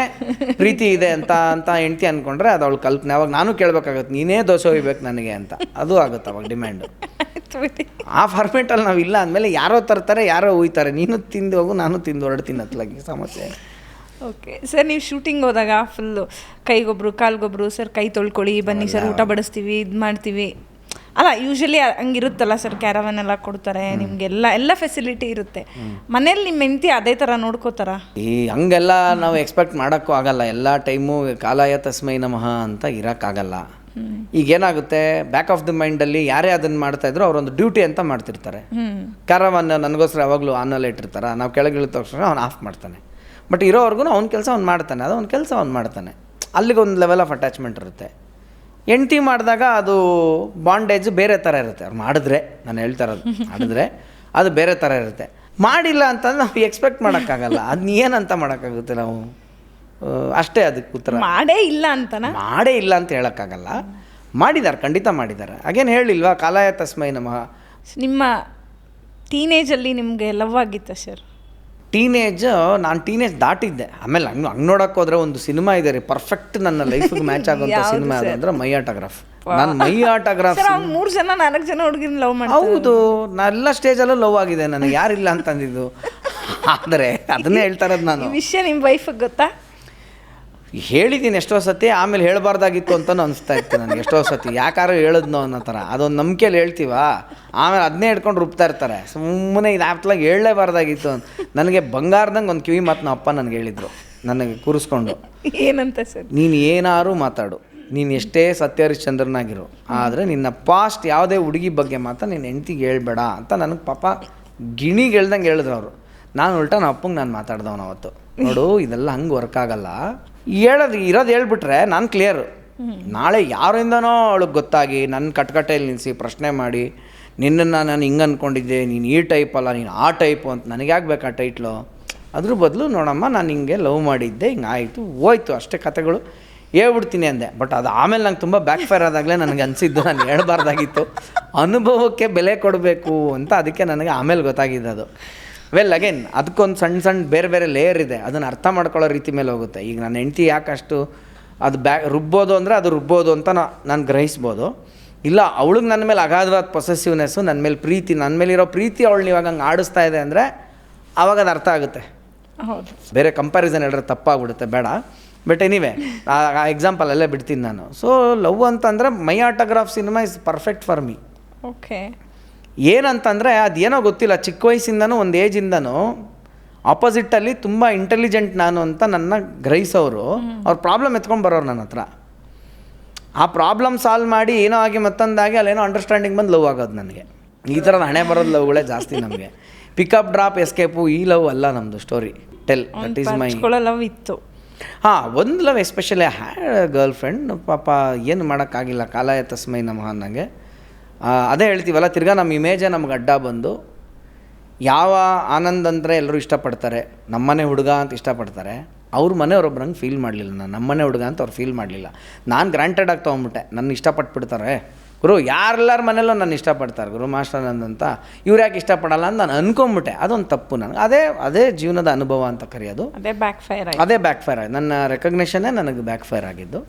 ಪ್ರೀತಿ ಇದೆ ಅಂತ ಅಂತ ಹೆಂಡ್ತಿ ಅಂದ್ಕೊಂಡ್ರೆ ಅದು ಅವಳು ಕಲ್ಪನೆ. ಅವಾಗ ನಾನು ಕೇಳಬೇಕಾಗತ್ತೆ ನೀನೇ ದೋಸೆ ಹೋಗ್ಬೇಕು ನನಗೆ ಅಂತ. ಅದು ಆಗುತ್ತೆ ಅವಾಗ ಡಿಮ್ಯಾಂಡು ಆ ಫಾರ್ಮೇಟಲ್ಲಿ ನಾವು ಇಲ್ಲ ಅಂದಮೇಲೆ ಯಾರೋ ತರ್ತಾರೆ ಯಾರೋ ಹೋಯ್ತಾರೆ ನೀನು ತಿಂದು ಹೋಗು ನಾನು ತಿಂದು ಹೊರಡ್ತೀನಿ ಅತ್ಲಾಗಿ ಸಮಸ್ಯೆ. ಓಕೆ ಸರ್ ನೀವು ಶೂಟಿಂಗ್ ಹೋದಾಗ ಫುಲ್ಲು ಕೈಗೊಬ್ರು ಕಾಲ್ಗೊಬ್ರು ಸರ್ ಕೈ ತೊಳ್ಕೊಳ್ಳಿ ಬನ್ನಿ ಸರ್ ಊಟ ಬಡಿಸ್ತೀವಿ ಇದು ಮಾಡ್ತೀವಿ ಅಲ್ಲ ಯೂಶಲಿ ಹಂಗಿರುತ್ತಲ್ಲ ಸರ್ ಕ್ಯಾರವನ್ ಎಲ್ಲ ಕೊಡ್ತಾರೆ ನಿಮಗೆಲ್ಲ ಎಲ್ಲ ಫೆಸಿಲಿಟಿ ಇರುತ್ತೆ. ಮನೇಲಿ ನಿಮ್ಮ ಹೆಂಡತಿ ಅದೇ ಥರ ನೋಡ್ಕೋತಾರ? ಈ ಹಂಗೆಲ್ಲ ನಾವು ಎಕ್ಸ್ಪೆಕ್ಟ್ ಮಾಡೋಕ್ಕೂ ಆಗಲ್ಲ. ಎಲ್ಲ ಟೈಮು ಕಾಲಾಯ ತಸ್ಮೈ ನಮಃ ಅಂತ ಇರೋಕ್ಕಾಗಲ್ಲ. ಈಗ ಏನಾಗುತ್ತೆ ಬ್ಯಾಕ್ ಆಫ್ ದಿ ಮೈಂಡಲ್ಲಿ ಯಾರೇ ಅದನ್ನು ಮಾಡ್ತಾ ಇದ್ರು ಅವರೊಂದು ಡ್ಯೂಟಿ ಅಂತ ಮಾಡ್ತಿರ್ತಾರೆ. ಕ್ಯಾರವನ್ ನನಗೋಸ್ಕರ ಯಾವಾಗಲೂ ಆನಲ್ಲಿ ಇಟ್ಟಿರ್ತಾರೆ? ನಾವು ಕೆಳಗಿಳಿದ ತಕ್ಷಣ ಅವ್ನು ಆಫ್ ಮಾಡ್ತಾನೆ. ಬಟ್ ಇರೋವರೆಗೂ ಅವ್ನ ಕೆಲಸ ಅವ್ನು ಮಾಡ್ತಾನೆ. ಅದು ಅವ್ನ ಕೆಲಸ ಅವ್ನು ಮಾಡ್ತಾನೆ. ಅಲ್ಲಿಗೆ ಒಂದು ಲೆವೆಲ್ ಆಫ್ ಅಟ್ಯಾಚ್ಮೆಂಟ್ ಇರುತ್ತೆ. ಹೆಂಡ್ತಿ ಮಾಡಿದಾಗ ಅದು ಬಾಂಡೇಜ್ ಬೇರೆ ಥರ ಇರುತ್ತೆ. ಅವ್ರು ಮಾಡಿದ್ರೆ ನಾನು ಹೇಳ್ತಾ ಇರೋದು ಮಾಡಿದ್ರೆ ಅದು ಬೇರೆ ಥರ ಇರುತ್ತೆ. ಮಾಡಿಲ್ಲ ಅಂತಂದ್ರೆ ನಾವು ಎಕ್ಸ್ಪೆಕ್ಟ್ ಮಾಡೋಕ್ಕಾಗಲ್ಲ. ಅದನ್ನ ಏನಂತ ಮಾಡೋಕ್ಕಾಗುತ್ತೆ ನಾವು. ಅಷ್ಟೇ ಅದಕ್ಕೆ ಉತ್ತರ. ಮಾಡೇ ಇಲ್ಲ ಅಂತನಾ? ಮಾಡೇ ಇಲ್ಲ ಅಂತ ಹೇಳೋಕ್ಕಾಗಲ್ಲ. ಮಾಡಿದ್ದಾರೆ ಖಂಡಿತ ಮಾಡಿದ್ದಾರೆ ಹಾಗೇನು ಹೇಳಿಲ್ವಾ? ಕಾಲಾಯ ತಸ್ಮೈ ನಮಃ. ನಿಮ್ಮ ಟೀನೇಜಲ್ಲಿ ನಿಮಗೆ ಲವ್ ಆಗಿತ್ತ ಸರ್ ಟೀನೇಜ್ ನಾನು ಟೀನೇಜ್ ದಾಟಿದ್ದೆ. ಆಮೇಲೆ ಹಂಗೆ ಹಂಗೆ ನೋಡಕ್ಕೆ ಹೋದ್ರೆ ಒಂದು ಸಿನಿಮಾ ಇದೆ ರೀ ಪರ್ಫೆಕ್ಟ್ ನನ್ನ ಲೈಫಿಗೆ ಮ್ಯಾಚ್ ಆಗುವಂಥ ಸಿನಿಮಾ ಅದು ಅಂದ್ರೆ ಮೈ ಆಟೋಗ್ರಾಫ್ ನಾನು ಮೈ ಆಟೋಗ್ರಾಫ್ ಮೂರು ಜನ ನಾಲ್ಕು ಜನ ಹುಡುಗಿನ ಲವ್ ಮಾಡಿ ಹೌದು ಎಲ್ಲ ಸ್ಟೇಜಲ್ಲೂ ಲವ್ ಆಗಿದೆ ನನಗೆ ಯಾರಿಲ್ಲ ಅಂತಂದಿದ್ದು. ಆದರೆ ಅದನ್ನೇ ಹೇಳ್ತಾ ಇರೋದು ನಾನು. ವಿಷಯ ನಿಮ್ಮ ವೈಫಿಗೆ ಗೊತ್ತಾ? ಹೇಳಿದ್ದೀನಿ ಎಷ್ಟೋ ಸತಿ ಆಮೇಲೆ ಹೇಳಬಾರ್ದಾಗಿತ್ತು ಅಂತಲೂ ಅನಿಸ್ತಾ ಇತ್ತು ನನಗೆ ಎಷ್ಟೋ ಸತಿ. ಯಾಕಾರು ಹೇಳಿದ್ನೋ ಅನ್ನೋ ಥರ. ಅದೊಂದು ನಂಬಿಕೆಯಲ್ಲಿ ಹೇಳ್ತೀವ? ಆಮೇಲೆ ಅದನ್ನೇ ಹಿಡ್ಕೊಂಡು ರುಬ್ತಾ ಇರ್ತಾರೆ. ಸುಮ್ಮನೆ ಇದು ಆಪ್ತಲಾಗಿ ಹೇಳಲೇಬಾರ್ದಾಗಿತ್ತು ಅಂತ. ನನಗೆ ಬಂಗಾರದಂಗೆ ಒಂದು ಕಿವಿ ಮಾತು ನಮ್ಮ ಅಪ್ಪ ನನಗೆ ಹೇಳಿದರು. ನನಗೆ ಕೂರಿಸ್ಕೊಂಡು. ಏನಂತ ಸರ್? ನೀನು ಏನಾರು ಮಾತಾಡು. ನೀನು ಎಷ್ಟೇ ಸತ್ಯ ಹರಿಶ್ಚಂದ್ರನಾಗಿರು ಆದರೆ ನಿನ್ನ ಪಾಸ್ಟ್ ಯಾವುದೇ ಹುಡುಗಿ ಬಗ್ಗೆ ಮಾತ್ರ ನಿನ್ನ ಹೆಂಡ್ತಿಗೆ ಹೇಳ್ಬೇಡ ಅಂತ ನನಗೆ ಪಾಪ ಗಿಣಿಗೆ ಹೇಳ್ದಂಗೆ ಹೇಳಿದ್ರು ಅವರು. ನಾನು ಉಲ್ಟಾ ನಮ್ಮ ಅಪ್ಪಂಗೆ ನಾನು ಮಾತಾಡ್ದವನು ಅವತ್ತು. ನೋಡು ಇದೆಲ್ಲ ಹಂಗೆ ವರ್ಕ್ ಆಗಲ್ಲ. ಹೇಳೋದು ಇರೋದು ಹೇಳ್ಬಿಟ್ರೆ ನಾನು ಕ್ಲಿಯರು ನಾಳೆ ಯಾರಿಂದನೋ ಅವಳಿಗೆ ಗೊತ್ತಾಗಿ ನನ್ನ ಕಟ್ಕಟ್ಟೆಯಲ್ಲಿ ನಿಲ್ಲಿಸಿ ಪ್ರಶ್ನೆ ಮಾಡಿ ನಿನ್ನನ್ನು ನಾನು ಹಿಂಗೆ ಅಂದ್ಕೊಂಡಿದ್ದೆ ನೀನು ಈ ಟೈಪ್ ಅಲ್ಲ ನೀನು ಆ ಟೈಪು ಅಂತ ನನಗೆ ಯಾಕೆ ಆ ಟೈಟ್ಲು ಅದ್ರ ಬದಲು ನೋಡಮ್ಮ ನಾನು ಹಿಂಗೆ ಲವ್ ಮಾಡಿದ್ದೆ ಹಿಂಗೆ ಆಯಿತು ಹೋಯ್ತು ಅಷ್ಟೇ ಕತೆಗಳು ಹೇಳ್ಬಿಡ್ತೀನಿ ಅಂದೆ ಬಟ್ ಅದು ಆಮೇಲೆ ನಂಗೆ ತುಂಬ ಬ್ಯಾಕ್ ಫೈರ್ ಆದಾಗಲೇ ನನಗೆ ಅನಿಸಿದ್ದು ನಾನು ಹೇಳ್ಬಾರ್ದಾಗಿತ್ತು. ಅನುಭವಕ್ಕೆ ಬೆಲೆ ಕೊಡಬೇಕು ಅಂತ ಅದಕ್ಕೆ ನನಗೆ ಆಮೇಲೆ ಗೊತ್ತಾಗಿದ್ದು ಅದು ವೆಲ್ ಅಗೇನ್ ಅದಕ್ಕೊಂದು ಸಣ್ಣ ಸಣ್ಣ ಬೇರೆ ಬೇರೆ ಲೇಯರ್ ಇದೆ. ಅದನ್ನು ಅರ್ಥ ಮಾಡ್ಕೊಳ್ಳೋ ರೀತಿ ಮೇಲೆ ಹೋಗುತ್ತೆ. ಈಗ ನನ್ನ ಹೆಂಡ್ತಿ ಯಾಕಷ್ಟು ಅದು ಬ್ಯಾ ರುಬ್ಬೋದು ಅಂದರೆ ಅದು ರುಬ್ಬೋದು ಅಂತ ನಾ ನಾನು ಗ್ರಹಿಸ್ಬೋದು. ಇಲ್ಲ ಅವಳಿಗೆ ನನ್ನ ಮೇಲೆ ಅಗಾಧವಾದ ಪೊಸೆಸಿವ್ನೆಸ್ಸು ನನ್ನ ಮೇಲೆ ಪ್ರೀತಿ ನನ್ನ ಮೇಲಿರೋ ಪ್ರೀತಿ ಅವಳನ್ನ ಇವಾಗ ಹಂಗೆ ಆಡಿಸ್ತಾ ಇದೆ ಅಂದರೆ ಆವಾಗ ಅದು ಅರ್ಥ ಆಗುತ್ತೆ. ಹೌದು. ಬೇರೆ ಕಂಪ್ಯಾರಿಸನ್ ಹೇಳಿದ್ರೆ ತಪ್ಪಾಗ್ಬಿಡುತ್ತೆ ಬೇಡ. ಬಟ್ ಎನಿವೆ ಆ ಎಕ್ಸಾಂಪಲ್ ಅಲ್ಲೇ ಬಿಡ್ತೀನಿ ನಾನು. ಸೊ ಲವ್ ಅಂತಂದರೆ my autograph cinema is perfect for me okay ಏನಂತಂದರೆ ಅದೇನೋ ಗೊತ್ತಿಲ್ಲ ಚಿಕ್ಕ ವಯಸ್ಸಿಂದನೂ ಒಂದು ಏಜಿಂದನೂ ಆಪೋಸಿಟ್ಟಲ್ಲಿ ತುಂಬ ಇಂಟೆಲಿಜೆಂಟ್ ನಾನು ಅಂತ ನನ್ನ ಗ್ರಹಿಸೋರು ಅವ್ರ ಪ್ರಾಬ್ಲಮ್ ಎತ್ಕೊಂಡು ಬರೋರು ನನ್ನ ಹತ್ರ. ಆ ಪ್ರಾಬ್ಲಮ್ ಸಾಲ್ವ್ ಮಾಡಿ ಏನೋ ಆಗಿ ಮತ್ತೊಂದಾಗಿ ಅಲ್ಲೇನೋ ಅಂಡರ್ಸ್ಟ್ಯಾಂಡಿಂಗ್ ಬಂದು ಲವ್ ಆಗೋದು ನನಗೆ. ಈ ಥರದ ಹಣೆ ಬರೋದು ಲವ್ಗಳೇ ಜಾಸ್ತಿ ನಮಗೆ. ಪಿಕಪ್ ಡ್ರಾಪ್ ಎಸ್ಕೇಪು ಈ ಲವ್ ಅಲ್ಲ ನಮ್ಮದು story tell that is my love ಇತ್ತು. ಹಾಂ ಒಂದು ಲವ್ ಎಸ್ಪೆಷಲಿ ಹ್ಯಾ ಗರ್ಲ್ ಫ್ರೆಂಡ್ ಪಾಪ ಏನು ಮಾಡೋಕ್ಕಾಗಿಲ್ಲ ಕಾಲ ತಸ್ಮೈ ನಮಃ ಅನ್ನಂಗೆ. ಅದೇ ಹೇಳ್ತೀವಲ್ಲ ತಿರ್ಗಾ ನಮ್ಮ ಇಮೇಜೇ ನಮ್ಗೆ ಅಡ್ಡ ಬಂದು ಯಾವ ಆನಂದ್ ಅಂದರೆ ಎಲ್ಲರೂ ಇಷ್ಟಪಡ್ತಾರೆ ನಮ್ಮನೆ ಹುಡುಗ ಅಂತ ಇಷ್ಟಪಡ್ತಾರೆ ಅವ್ರ ಮನೆಯವ್ರೊಬ್ರಂಗೆ ಫೀಲ್ ಮಾಡಲಿಲ್ಲ ನಾನು ನಮ್ಮನೆ ಹುಡುಗ ಅಂತ ಅವ್ರು ಫೀಲ್ ಮಾಡಲಿಲ್ಲ. ನಾನು ಗ್ರಾಂಟೆಡ್ ಆಗಿ ತೊಗೊಂಬಿಟ್ಟೆ ನನ್ನ ಇಷ್ಟಪಟ್ಬಿಡ್ತಾರೆ. ಗುರು ಯಾರೆಲ್ಲರ ಮನೇಲೂ ನನ್ನ ಇಷ್ಟಪಡ್ತಾರೆ ಗುರು ಮಾಸ್ಟರ್ ಅಂತ. ಇವ್ರು ಯಾಕೆ ಇಷ್ಟಪಡಲ್ಲ ಅಂತ ನಾನು ಅನ್ಕೊಂಬಿಟ್ಟೆ ಅದೊಂದು ತಪ್ಪು ನನಗೆ. ಅದೇ ಅದೇ ಜೀವನದ ಅನುಭವ ಅಂತ ಕರೆಯೋದು. ಅದೇ ಬ್ಯಾಕ್ ಫೈರ್ ಅದೇ ಬ್ಯಾಕ್ ಫೈರ್ ಆಗಿದೆ ನನ್ನ ರೆಕಗ್ನೇಷನ್ನೇ ನನಗೆ ಬ್ಯಾಕ್ ಫೈರ್ ಆಗಿದ್ದು.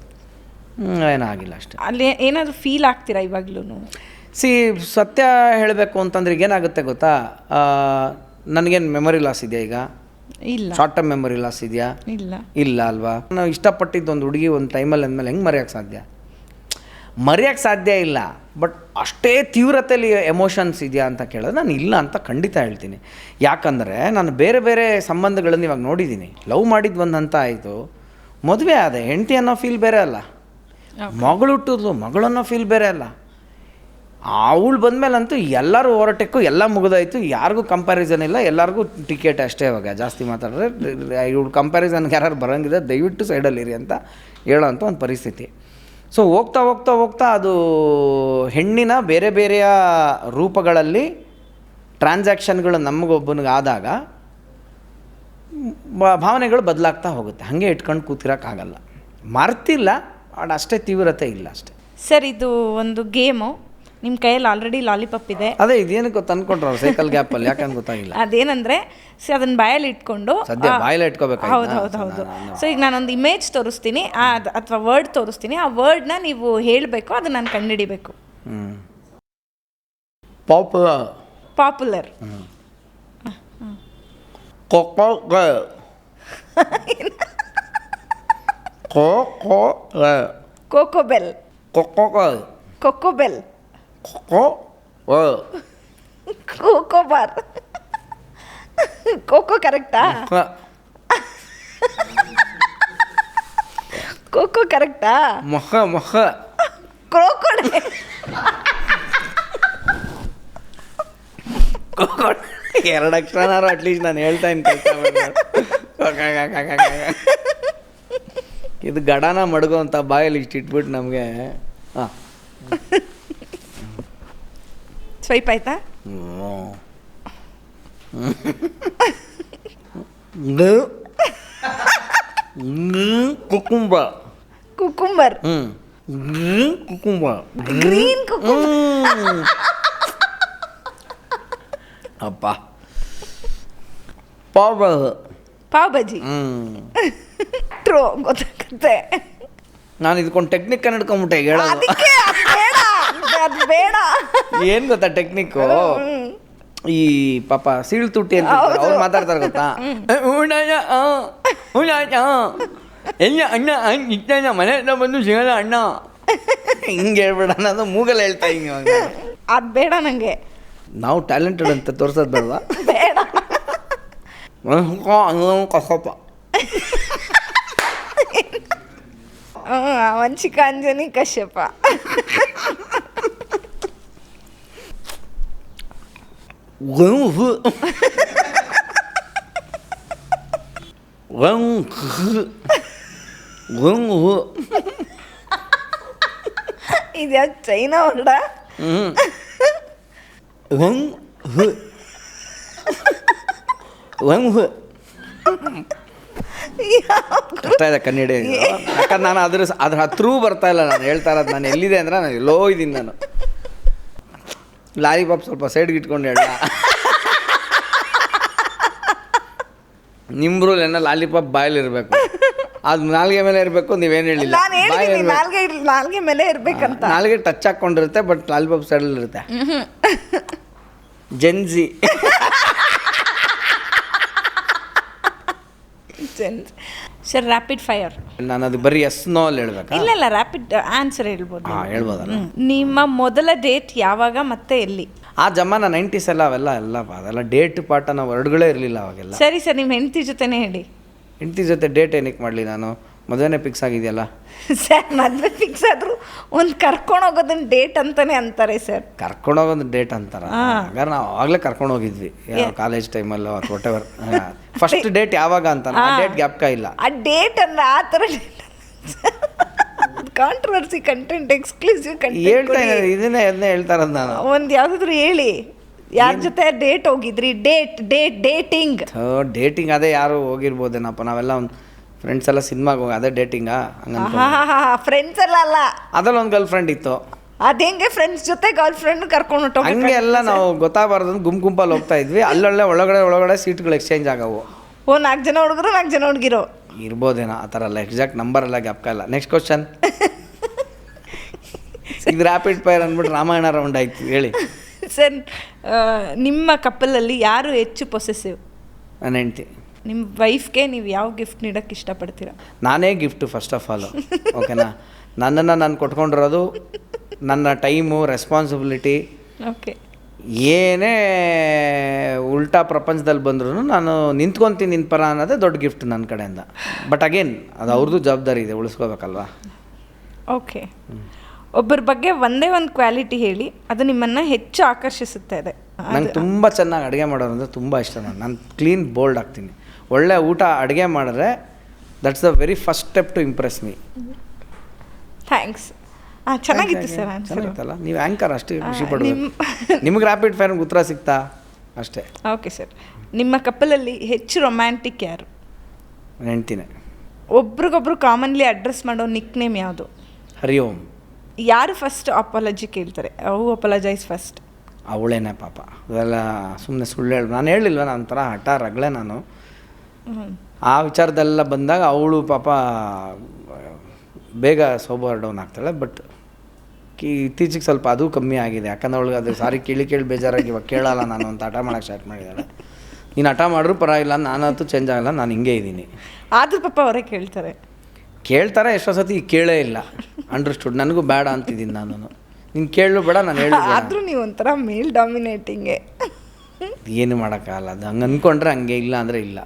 ಏನಾಗಿಲ್ಲ ಏನೂ ಆಗಿಲ್ಲ ಅಷ್ಟೇ. ಅಲ್ಲಿ ಏನಾದರೂ ಫೀಲ್ ಆಗ್ತೀರಾ ಇವಾಗ್ಲೂ ಸಿ ಸತ್ಯ ಹೇಳಬೇಕು ಅಂತಂದ್ರೆ ಏನಾಗುತ್ತೆ ಗೊತ್ತಾ? ನನಗೇನು ಮೆಮೊರಿ ಲಾಸ್ ಇದೆಯಾ ಈಗ? ಇಲ್ಲ. ಶಾರ್ಟ್ ಟರ್ಮ್ ಮೆಮೊರಿ ಲಾಸ್ ಇದೆಯಾ? ಇಲ್ಲ. ಇಲ್ಲ ಅಲ್ವಾ? ನಾವು ಇಷ್ಟಪಟ್ಟಿದ್ದು ಒಂದು ಹುಡುಗಿ ಒಂದು ಟೈಮಲ್ಲಿ ಅಂದಮೇಲೆ ಹೆಂಗೆ ಮರೆಯೋಕ್ಕೆ ಸಾಧ್ಯ? ಮರೆಯೋಕ್ಕೆ ಸಾಧ್ಯ ಇಲ್ಲ ಬಟ್ ಅಷ್ಟೇ ತೀವ್ರತೆಯಲ್ಲಿ ಎಮೋಷನ್ಸ್ ಇದೆಯಾ ಅಂತ ಕೇಳಿದ್ರೆ ನಾನು ಇಲ್ಲ ಅಂತ ಖಂಡಿತ ಹೇಳ್ತೀನಿ. ಯಾಕಂದರೆ ನಾನು ಬೇರೆ ಬೇರೆ ಸಂಬಂಧಗಳನ್ನು ಇವಾಗ ನೋಡಿದ್ದೀನಿ ಲವ್ ಮಾಡಿದ್ದು ಒಂದು ಹಂತ ಆಯಿತು. ಮದುವೆ ಆದ ಹೆಂಡತಿ ಅನ್ನೋ ಫೀಲ್ ಬೇರೆ ಅಲ್ಲ. ಮಗಳು ಹುಟ್ಟಿದ್ಲು ಮಗಳನ್ನೋ ಫೀಲ್ ಬೇರೆ ಅಲ್ಲ. ಅವಳು ಬಂದಮೇಲಂತೂ ಎಲ್ಲರೂ ಓವರ್ಟೆಕ್ಕು ಎಲ್ಲ ಮುಗಿದಾಯಿತು. ಯಾರಿಗೂ ಕಂಪ್ಯಾರಿಸನ್ ಇಲ್ಲ. ಎಲ್ಲರಿಗೂ ಟಿಕೆಟ್ ಅಷ್ಟೇ ಇವಾಗ. ಜಾಸ್ತಿ ಮಾತಾಡಿದ್ರೆ ಇವಳು ಕಂಪ್ಯಾರಿಸನ್ಗೆ ಯಾರು ಬರೋಂಗಿದೆ ದಯವಿಟ್ಟು ಸೈಡಲ್ಲಿರಿ ಅಂತ ಹೇಳೋಂಥ ಒಂದು ಪರಿಸ್ಥಿತಿ. ಸೊ ಹೋಗ್ತಾ ಹೋಗ್ತಾ ಹೋಗ್ತಾ ಅದು ಹೆಣ್ಣಿನ ಬೇರೆ ಬೇರೆಯ ರೂಪಗಳಲ್ಲಿ ಟ್ರಾನ್ಸಾಕ್ಷನ್ಗಳು ನಮಗೊಬ್ಬನಿಗೆ ಆದಾಗ ಭಾವನೆಗಳು ಬದಲಾಗ್ತಾ ಹೋಗುತ್ತೆ. ಹಾಗೆ ಇಟ್ಕೊಂಡು ಕೂತಿರೋಕ್ಕಾಗಲ್ಲ. ಮರ್ತಿಲ್ಲ ಅಷ್ಟೇ ತೀವ್ರತೆ ಇಲ್ಲ ಅಷ್ಟೇ. ಸರ್, ಇದು ಒಂದು ಗೇಮು. ನಿಮ್ಮ ಕೈಯಲ್ಲಿ ಆಲ್ರೆಡಿ ಲಾಲಿಪಾಪ್ ಇದೆ. ಅದೇ ಇದೇನಕ್ಕೆ ತಂದ್ಕೊಂಡ್ರ ಸೈಕಲ್ ಸೈಕಲ್ ಗ್ಯಾಪಲ್ಲಿ ಯಾಕಂತ ಗೊತ್ತಾಗಿಲ್ಲ. ಅದೇನಂದ್ರೆ ಸೊ ಅದನ್ನ ಬಾಯಲ್ಲಿ ಇಟ್ಕೊಂಡು ಸದ್ಯ ಇಟ್ಕೋಬೇಕಾಯ್ತಾ? ಹೌದು ಹೌದು ಹೌದು. ಸೊ ಈಗ ನಾನೊಂದು ಇಮೇಜ್ ತೋರಿಸ್ತೀನಿ. ಅಥವಾ ವರ್ಡ್ ತೋರಿಸ್ತೀನಿ. ಆ ವರ್ಡ್ನ ನೀವು ಹೇಳಬೇಕು ಅದು ನಾನು ಕಂಡುಹಿಡಿಬೇಕು. ಪಾಪುಲರ್ ಪಾಪ ಪಾಪ್ಯುಲರ್ ಕೊಕ್ಕೋ ಕೊಕ್ಕೋ ಕೋಕೋಬೆಲ್ ಕೊಕ್ಕೋ ಕೊಕೋಬೆಲ್ ಬಾರ್ ಕೋಕೋ ಕರೆಕ್ಟಾ ಕೋಕೋ ಕರೆಕ್ಟಾ ಮೊಹ ಮೊಹ ಕ್ರೋಕೋಡೆ ಎರಡು ಅಕ್ಷರನಾರು ಅಟ್ಲೀಸ್ಟ್ ನಾನು ಹೇಳ್ತಾ ಇದ್ದೀನಿ ಇದು ಗಡಾನ ಮಡಗೋ ಅಂತ ಬಾಯಲ್ಲಿ ಇಷ್ಟು ಇಟ್ಬಿಟ್ಟು ನಮಗೆ. ಹಾಂ. ಸ್ವೈಪ್ ಆಯ್ತಾ? Cucumber. Cucumber. Cucumber. Green cucumber ಅಪ್ಪ. ಪಾವ ಪಾವ್ ಬಾಜಿ ಹ್ಞೂ ಟ್ರೋ ಗೊತ್ತಾಗುತ್ತೆ. ನಾನು ಇದಕ್ಕೊಂದು ಟೆಕ್ನಿಕ್ ಕನ್ನಡ್ಕೊಂಬಿಟ್ಟೆ ಹೇಳೋದು. ಅದು ಬೇಡ. ಏನು ಗೊತ್ತಾ ಟೆಕ್ನಿಕ್ಕು ಈ ಪಾಪ ಸೀಳು ತುಟ್ಟಿ ಅಂತ ಅವ್ರು ಮಾತಾಡ್ತಾರೆ ಗೊತ್ತಾ? ಉಣ್ಣಯ್ಯ ಉಣ್ಣಯ್ಯ ಉಣ್ಣಾಯ, ಎಲ್ಲ ಅಣ್ಣ ಇಟ್ಟಣ್ಣ ಮನೆ ಹತ್ರ ಬಂದು ಸಿಗಲ್ಲ ಅಣ್ಣ. ಹಿಂಗೆ ಹೇಳ್ಬೇಡ ಅನ್ನೋದು ಮೂಗಲ್ಲಿ ಹೇಳ್ತಾ ಹಿಂಗೆ. ಅದು ಬೇಡ ನನಗೆ ನಾವು ಟ್ಯಾಲೆಂಟೆಡ್ ಅಂತ ತೋರ್ಸೋದು ಬೇಡವಾ? ಬೇಡ. ಚೈನಾ ಹೊರಡ ಹ್ಞೂ ವಂಹು ವಂಹು ಕಷ್ಟ ಇದೆ ಕನ್ನಡ. ಯಾಕಂದ್ರೆ ನಾನು ಅದ್ರ ಅದ್ರ ಹತ್ರವೂ ಬರ್ತಾ ಇಲ್ಲ. ನಾನು ಹೇಳ್ತಾ ಇರೋದು ನಾನು ಎಲ್ಲಿದೆ ಅಂದ್ರೆ ನಾನು ಎಲ್ಲೋ ಇದ್ದೀನಿ ನಾನು. ಲಾಲಿಪಾಪ್ ಸ್ವಲ್ಪ ಸೈಡ್ಗೆ ಇಟ್ಕೊಂಡು ಹೇಳ. ನಿಮ್ರು ಏನೋ? ಲಾಲಿಪಾಪ್ ಪಾಪ್ ಇರಬೇಕು. ಅದು ನಾಲ್ಗೆ ಮೇಲೆ ಇರಬೇಕು ನೀವೇನು ಹೇಳಿಲ್ಲ. ನಾನು ಹೇಳಿದ್ದೀನಿ. ನಾಲ್ಗೆ ನಾಲ್ಗೆ ಮೇಲೆ ಇರಬೇಕಂತ. ನಾಲ್ಗೆ ಟಚ್ ಹಾಕೊಂಡಿರುತ್ತೆ ಬಟ್ ಲಾಲಿಪಾಪ್ ಸೈಡಲ್ಲಿ ಇರುತ್ತೆ. ಜೆನ್ಜಿ ಸರ್ ರ್ಯಾಪಿಡ್ ಫೈರ್ ನಾನು ಅದು ಬರೀ ಎಸ್ ನೋ ಅಲ್ಲಿ ಹೇಳ್ಬೇಕಾ? ಇಲ್ಲ ಇಲ್ಲ ರ್ಯಾಪಿಡ್ ಆನ್ಸರ್ ಹೇಳ್ಬೋದು. ಹಾಂ ಹೇಳ್ಬೋದಲ್ಲ. ನಿಮ್ಮ ಮೊದಲ ಡೇಟ್ ಯಾವಾಗ ಮತ್ತೆ ಎಲ್ಲಿ? ಆ ಜಮಾನ ನೈಂಟೀಸ್ ಎಲ್ಲ ಅವೆಲ್ಲ ಎಲ್ಲ ಅದೆಲ್ಲ ಡೇಟ್ ಪಾಠ ನಾವು ವರ್ಡ್ಗಳೇ ಇರಲಿಲ್ಲ ಅವಾಗೆಲ್ಲ. ಸರಿ ಸರ್ ನಿಮ್ಮ ಹೆಂಡತಿ ಜೊತೆನೇ ಹೇಳಿ. ಹೆಂಡತಿ ಜೊತೆ ಡೇಟ್ ಏನಕ್ಕೆ ಮಾಡಲಿ ನಾನು? ಮದುವೆನೇ ಫಿಕ್ಸ್ ಆಗಿದೆಯಲ್ಲ? ಸರ್ ಮದುವೆ ಫಿಕ್ಸ್ ಆದರೂ ಒಂದು ಕರ್ಕೊಂಡು ಹೋಗೋದನ್ನ ಡೇಟ್ ಅಂತಾನೆ ಅಂತಾರೆ ಸರ್ ಕರ್ಕೊಂಡೋಗೋದು ಡೇಟ್ ಅಂತಾರ? ಹಾಗಾದ್ರೆ ನಾವು ಆಗಲೇ ಕರ್ಕೊಂಡು ಹೋಗಿದ್ವಿ. ಕಾಲೇಜ್ ಟೈಮಲ್ಲೋ ಅಥವಾ ವಾಟ್ ಎವರ್ ಫಸ್ಟ್ ಡೇಟ್ ಯಾವಾಗ ಅಂತ ಡೇಟ್ ಗ್ಯಾಪ್ಕ ಇಲ್ಲ. ಆ ಡೇಟ್ ಅಂದ್ರೆ ಆ ಥರ ಕಾಂಟ್ರವರ್ಸಿ ಕಂಟೆಂಟ್ ಎಕ್ಸ್ಕ್ಲೂಸಿವ್ ಹೇಳ್ತಾ ಕಂಟೆಂಟ್ ಇದ್ದಾರೆ. ಇದನ್ನೇ ಅದನ್ನೇ ಹೇಳ್ತಾ ಇರೋದು ನಾನು. ಒಂದು ಯಾವುದಾದ್ರು ಹೇಳಿ. ಯಾರ ಜೊತೆ ಡೇಟ್ ಹೋಗಿದ್ರಿ? ಡೇಟ್ ಡೇಟ್ ಡೇಟಿಂಗ್ ಡೇಟಿಂಗ್ ಅದೇ ಯಾರು ಹೋಗಿರ್ಬೋದೇನಪ್ಪ? ನಾವೆಲ್ಲ ಒಂದು ಫ್ರೆಂಡ್ಸ್ ಎಲ್ಲ ಸಿನಿಮಾಗೆ ಹೋಗಿ ಅದೇ ಡೇಟಿಂಗಾ ಫ್ರೆಂಡ್ಸ್ ಎಲ್ಲ ಅಲ್ಲ. ಅದ್ರಲ್ಲಿ ಒಂದು ಗರ್ಲ್ ಫ್ರೆಂಡ್ ಇತ್ತು. ಅದ್ ಹೆಂಗೆ ಫ್ರೆಂಡ್ಸ್ ಜೊತೆ ಗರ್ಲ್ ಫ್ರೆಂಡ್ ಕರ್ಕೊಂಡು ಹಂಗೆ ಎಲ್ಲ ನಾವು ಗೊತ್ತಾಗಬಾರ್ದು ಅಂತ ಗುಂಪು ಗುಂಪಲ್ಲಿ ಹೋಗ್ತಾ ಇದ್ವಿ. ಅಲ್ಲೊಳ್ಳೆ ಒಳಗಡೆ ಒಳಗಡೆ ಸೀಟ್ಗಳು ಎಕ್ಸ್ಚೇಂಜ್ ಆಗವು. ಓ ನಾಲ್ಕು ಜನ ಹುಡುಗರು ನಾಲ್ಕು ಜನ ಹುಡುಗಿರು? ಇರ್ಬೋದೇನೋ ಆ ಥರ ಎಲ್ಲ ಎಕ್ಸಾಕ್ಟ್ ನಂಬರ್ ಎಲ್ಲ ಜ್ಞಾಪಕ ಇಲ್ಲ ನೆಕ್ಸ್ಟ್ ಕ್ವಶನ್ ಇದು ರ್ಯಾಪಿಡ್ ಫೈರ್ ಅಂದ್ಬಿಟ್ಟು ರಾಮಾಯಣ ರೌಂಡ್ ಆಯ್ತು. ಹೇಳಿ. ಸರ್ ನಿಮ್ಮ ಕಪ್ಪಲಲ್ಲಿ ಯಾರು ಹೆಚ್ಚು ಪೊಸೆಸಿವ್ ನನ್ನ ಹೆಂಡ್ತಿ. ನಿಮ್ಮ ವೈಫ್ಗೆ ನೀವು ಯಾವ ಗಿಫ್ಟ್ ನೀಡೋಕ್ಕೆ ಇಷ್ಟಪಡ್ತೀರಾ? ನಾನೇ ಗಿಫ್ಟ್ ಫಸ್ಟ್ ಆಫ್ ಆಲ್ ಓಕೆನಾ ನನ್ನನ್ನು ನಾನು ಕೊಟ್ಕೊಂಡಿರೋದು ನನ್ನ ಟೈಮು ರೆಸ್ಪಾನ್ಸಿಬಿಲಿಟಿ ಓಕೆ ಏನೇ ಉಲ್ಟಾ ಪ್ರಪಂಚದಲ್ಲಿ ಬಂದ್ರೂ ನಾನು ನಿಂತ್ಕೊತೀನಿ ನಿನ್ನ ಪರ ಅನ್ನೋದೇ ದೊಡ್ಡ ಗಿಫ್ಟ್ ನನ್ನ ಕಡೆಯಿಂದ. ಬಟ್ ಅಗೇನ್ ಅದು ಅವ್ರದ್ದು ಜವಾಬ್ದಾರಿ ಇದೆ ಉಳಿಸ್ಕೋಬೇಕಲ್ವಾ? ಓಕೆ ಒಬ್ಬರ ಬಗ್ಗೆ ಒಂದೇ ಒಂದು ಕ್ವಾಲಿಟಿ ಹೇಳಿ ಅದು ನಿಮ್ಮನ್ನು ಹೆಚ್ಚು ಆಕರ್ಷಿಸುತ್ತೆ ಇದೆ ನಂಗೆ ತುಂಬ ಚೆನ್ನಾಗಿ ಅಡುಗೆ ಮಾಡೋದಂದ್ರೆ ತುಂಬ ಇಷ್ಟ ನಾನು ನಾನು ಕ್ಲೀನ್ ಬೋಲ್ಡ್ ಆಗ್ತೀನಿ. ಒಳ್ಳೆ ಊಟ ಅಡುಗೆ ಮಾಡಿದ್ರೆ that's the very first step to impress me thanks ಚೆನ್ನಾಗಿತ್ತು ಸರ್ ಚೆನ್ನಾಗಿತ್ತಲ್ಲ? ನೀವು ಆ್ಯಂಕರ್ ಅಷ್ಟೇ ಖುಷಿ ಪಡೋದು. ನಿಮ್ಗೆ ರ್ಯಾಪಿಡ್ ಫೈರ್ ಉತ್ತರ ಸಿಗ್ತಾ? ಅಷ್ಟೇ. ಓಕೆ ಸರ್ ನಿಮ್ಮ ಕಪ್ಪಲಲ್ಲಿ ಹೆಚ್ಚು ರೊಮ್ಯಾಂಟಿಕ್ ಯಾರು? ಹೆಂಡ್ತೀನಿ. ಹೆಂಡ್ತಿನೇ ಒಬ್ರಿಗೊಬ್ರು ಕಾಮನ್ಲಿ ಅಡ್ರೆಸ್ ಮಾಡೋ ನಿಕ್ ನೇಮ್ ಯಾವುದು? ಹರಿ ಓಂ ಯಾರು ಫಸ್ಟ್ ಅಪಾಲಜಿ ಕೇಳ್ತಾರೆ? ಅವು ಅಪಾಲಜೈಸ್ ಫಸ್ಟ್ ಅವಳೇನೆ ಪಾಪ. ಅದೆಲ್ಲ ಸುಮ್ಮನೆ ಸುಳ್ಳು ಹೇಳಿ ನಾನು ಹೇಳಿಲ್ವ ನಾನು ಥರ ಹಠ ರಗಳೆ ನಾನು. ಆ ವಿಚಾರದೆಲ್ಲ ಬಂದಾಗ ಅವಳು ಪಾಪ ಬೇಗ ಸೋಬರ್ ಡೌನ್ ಆಗ್ತಾಳೆ. ಬಟ್ ಕಿ ಇತ್ತೀಚೆಗೆ ಸ್ವಲ್ಪ ಅದು ಕಮ್ಮಿ ಆಗಿದೆ. ಯಾಕಂದ್ರೆ ಅವಳಿಗೆ ಅದು ಸಾರಿ ಕೇಳಿ ಕೇಳಿ ಬೇಜಾರಾಗಿ ಇವಾಗ ಕೇಳಲ್ಲ ನಾನು ಅಂತ ಹಠ ಮಾಡೋಕ್ಕೆ ಸ್ಟಾರ್ಟ್ ಮಾಡಿದ್ದಾಳೆ. ನೀನು ಹಠ ಮಾಡಿದ್ರು ಪರವಾಗಿಲ್ಲ ನಾನಂತೂ ಚೇಂಜ್ ಆಗಲ್ಲ ನಾನು ಹಿಂಗೆ ಇದ್ದೀನಿ. ಆದರೂ ಪಾಪ ಅವರೇ ಕೇಳ್ತಾರೆ. ಕೇಳ್ತಾರೆ ಎಷ್ಟೋ ಸತಿ ಕೇಳೇ ಇಲ್ಲ. ಅಂಡರ್ಸ್ಟುಡ್ ನನಗೂ ಬೇಡ ಅಂತಿದ್ದೀನಿ ನಾನು ನೀನು ಕೇಳಲು ಬೇಡ ನಾನು ಹೇಳಿ ಆದರೂ ಆದ್ರೂ ನೀವು ಒಂಥರ ಮೇಲ್ ಡಾಮಿನೇಟಿಂಗೇ ಏನು ಮಾಡೋಕ್ಕಾಗಲ್ಲ. ಅದು ಹಂಗೆ ಅಂದ್ಕೊಂಡ್ರೆ ಹಂಗೆ ಇಲ್ಲ ಅಂದರೆ ಇಲ್ಲ.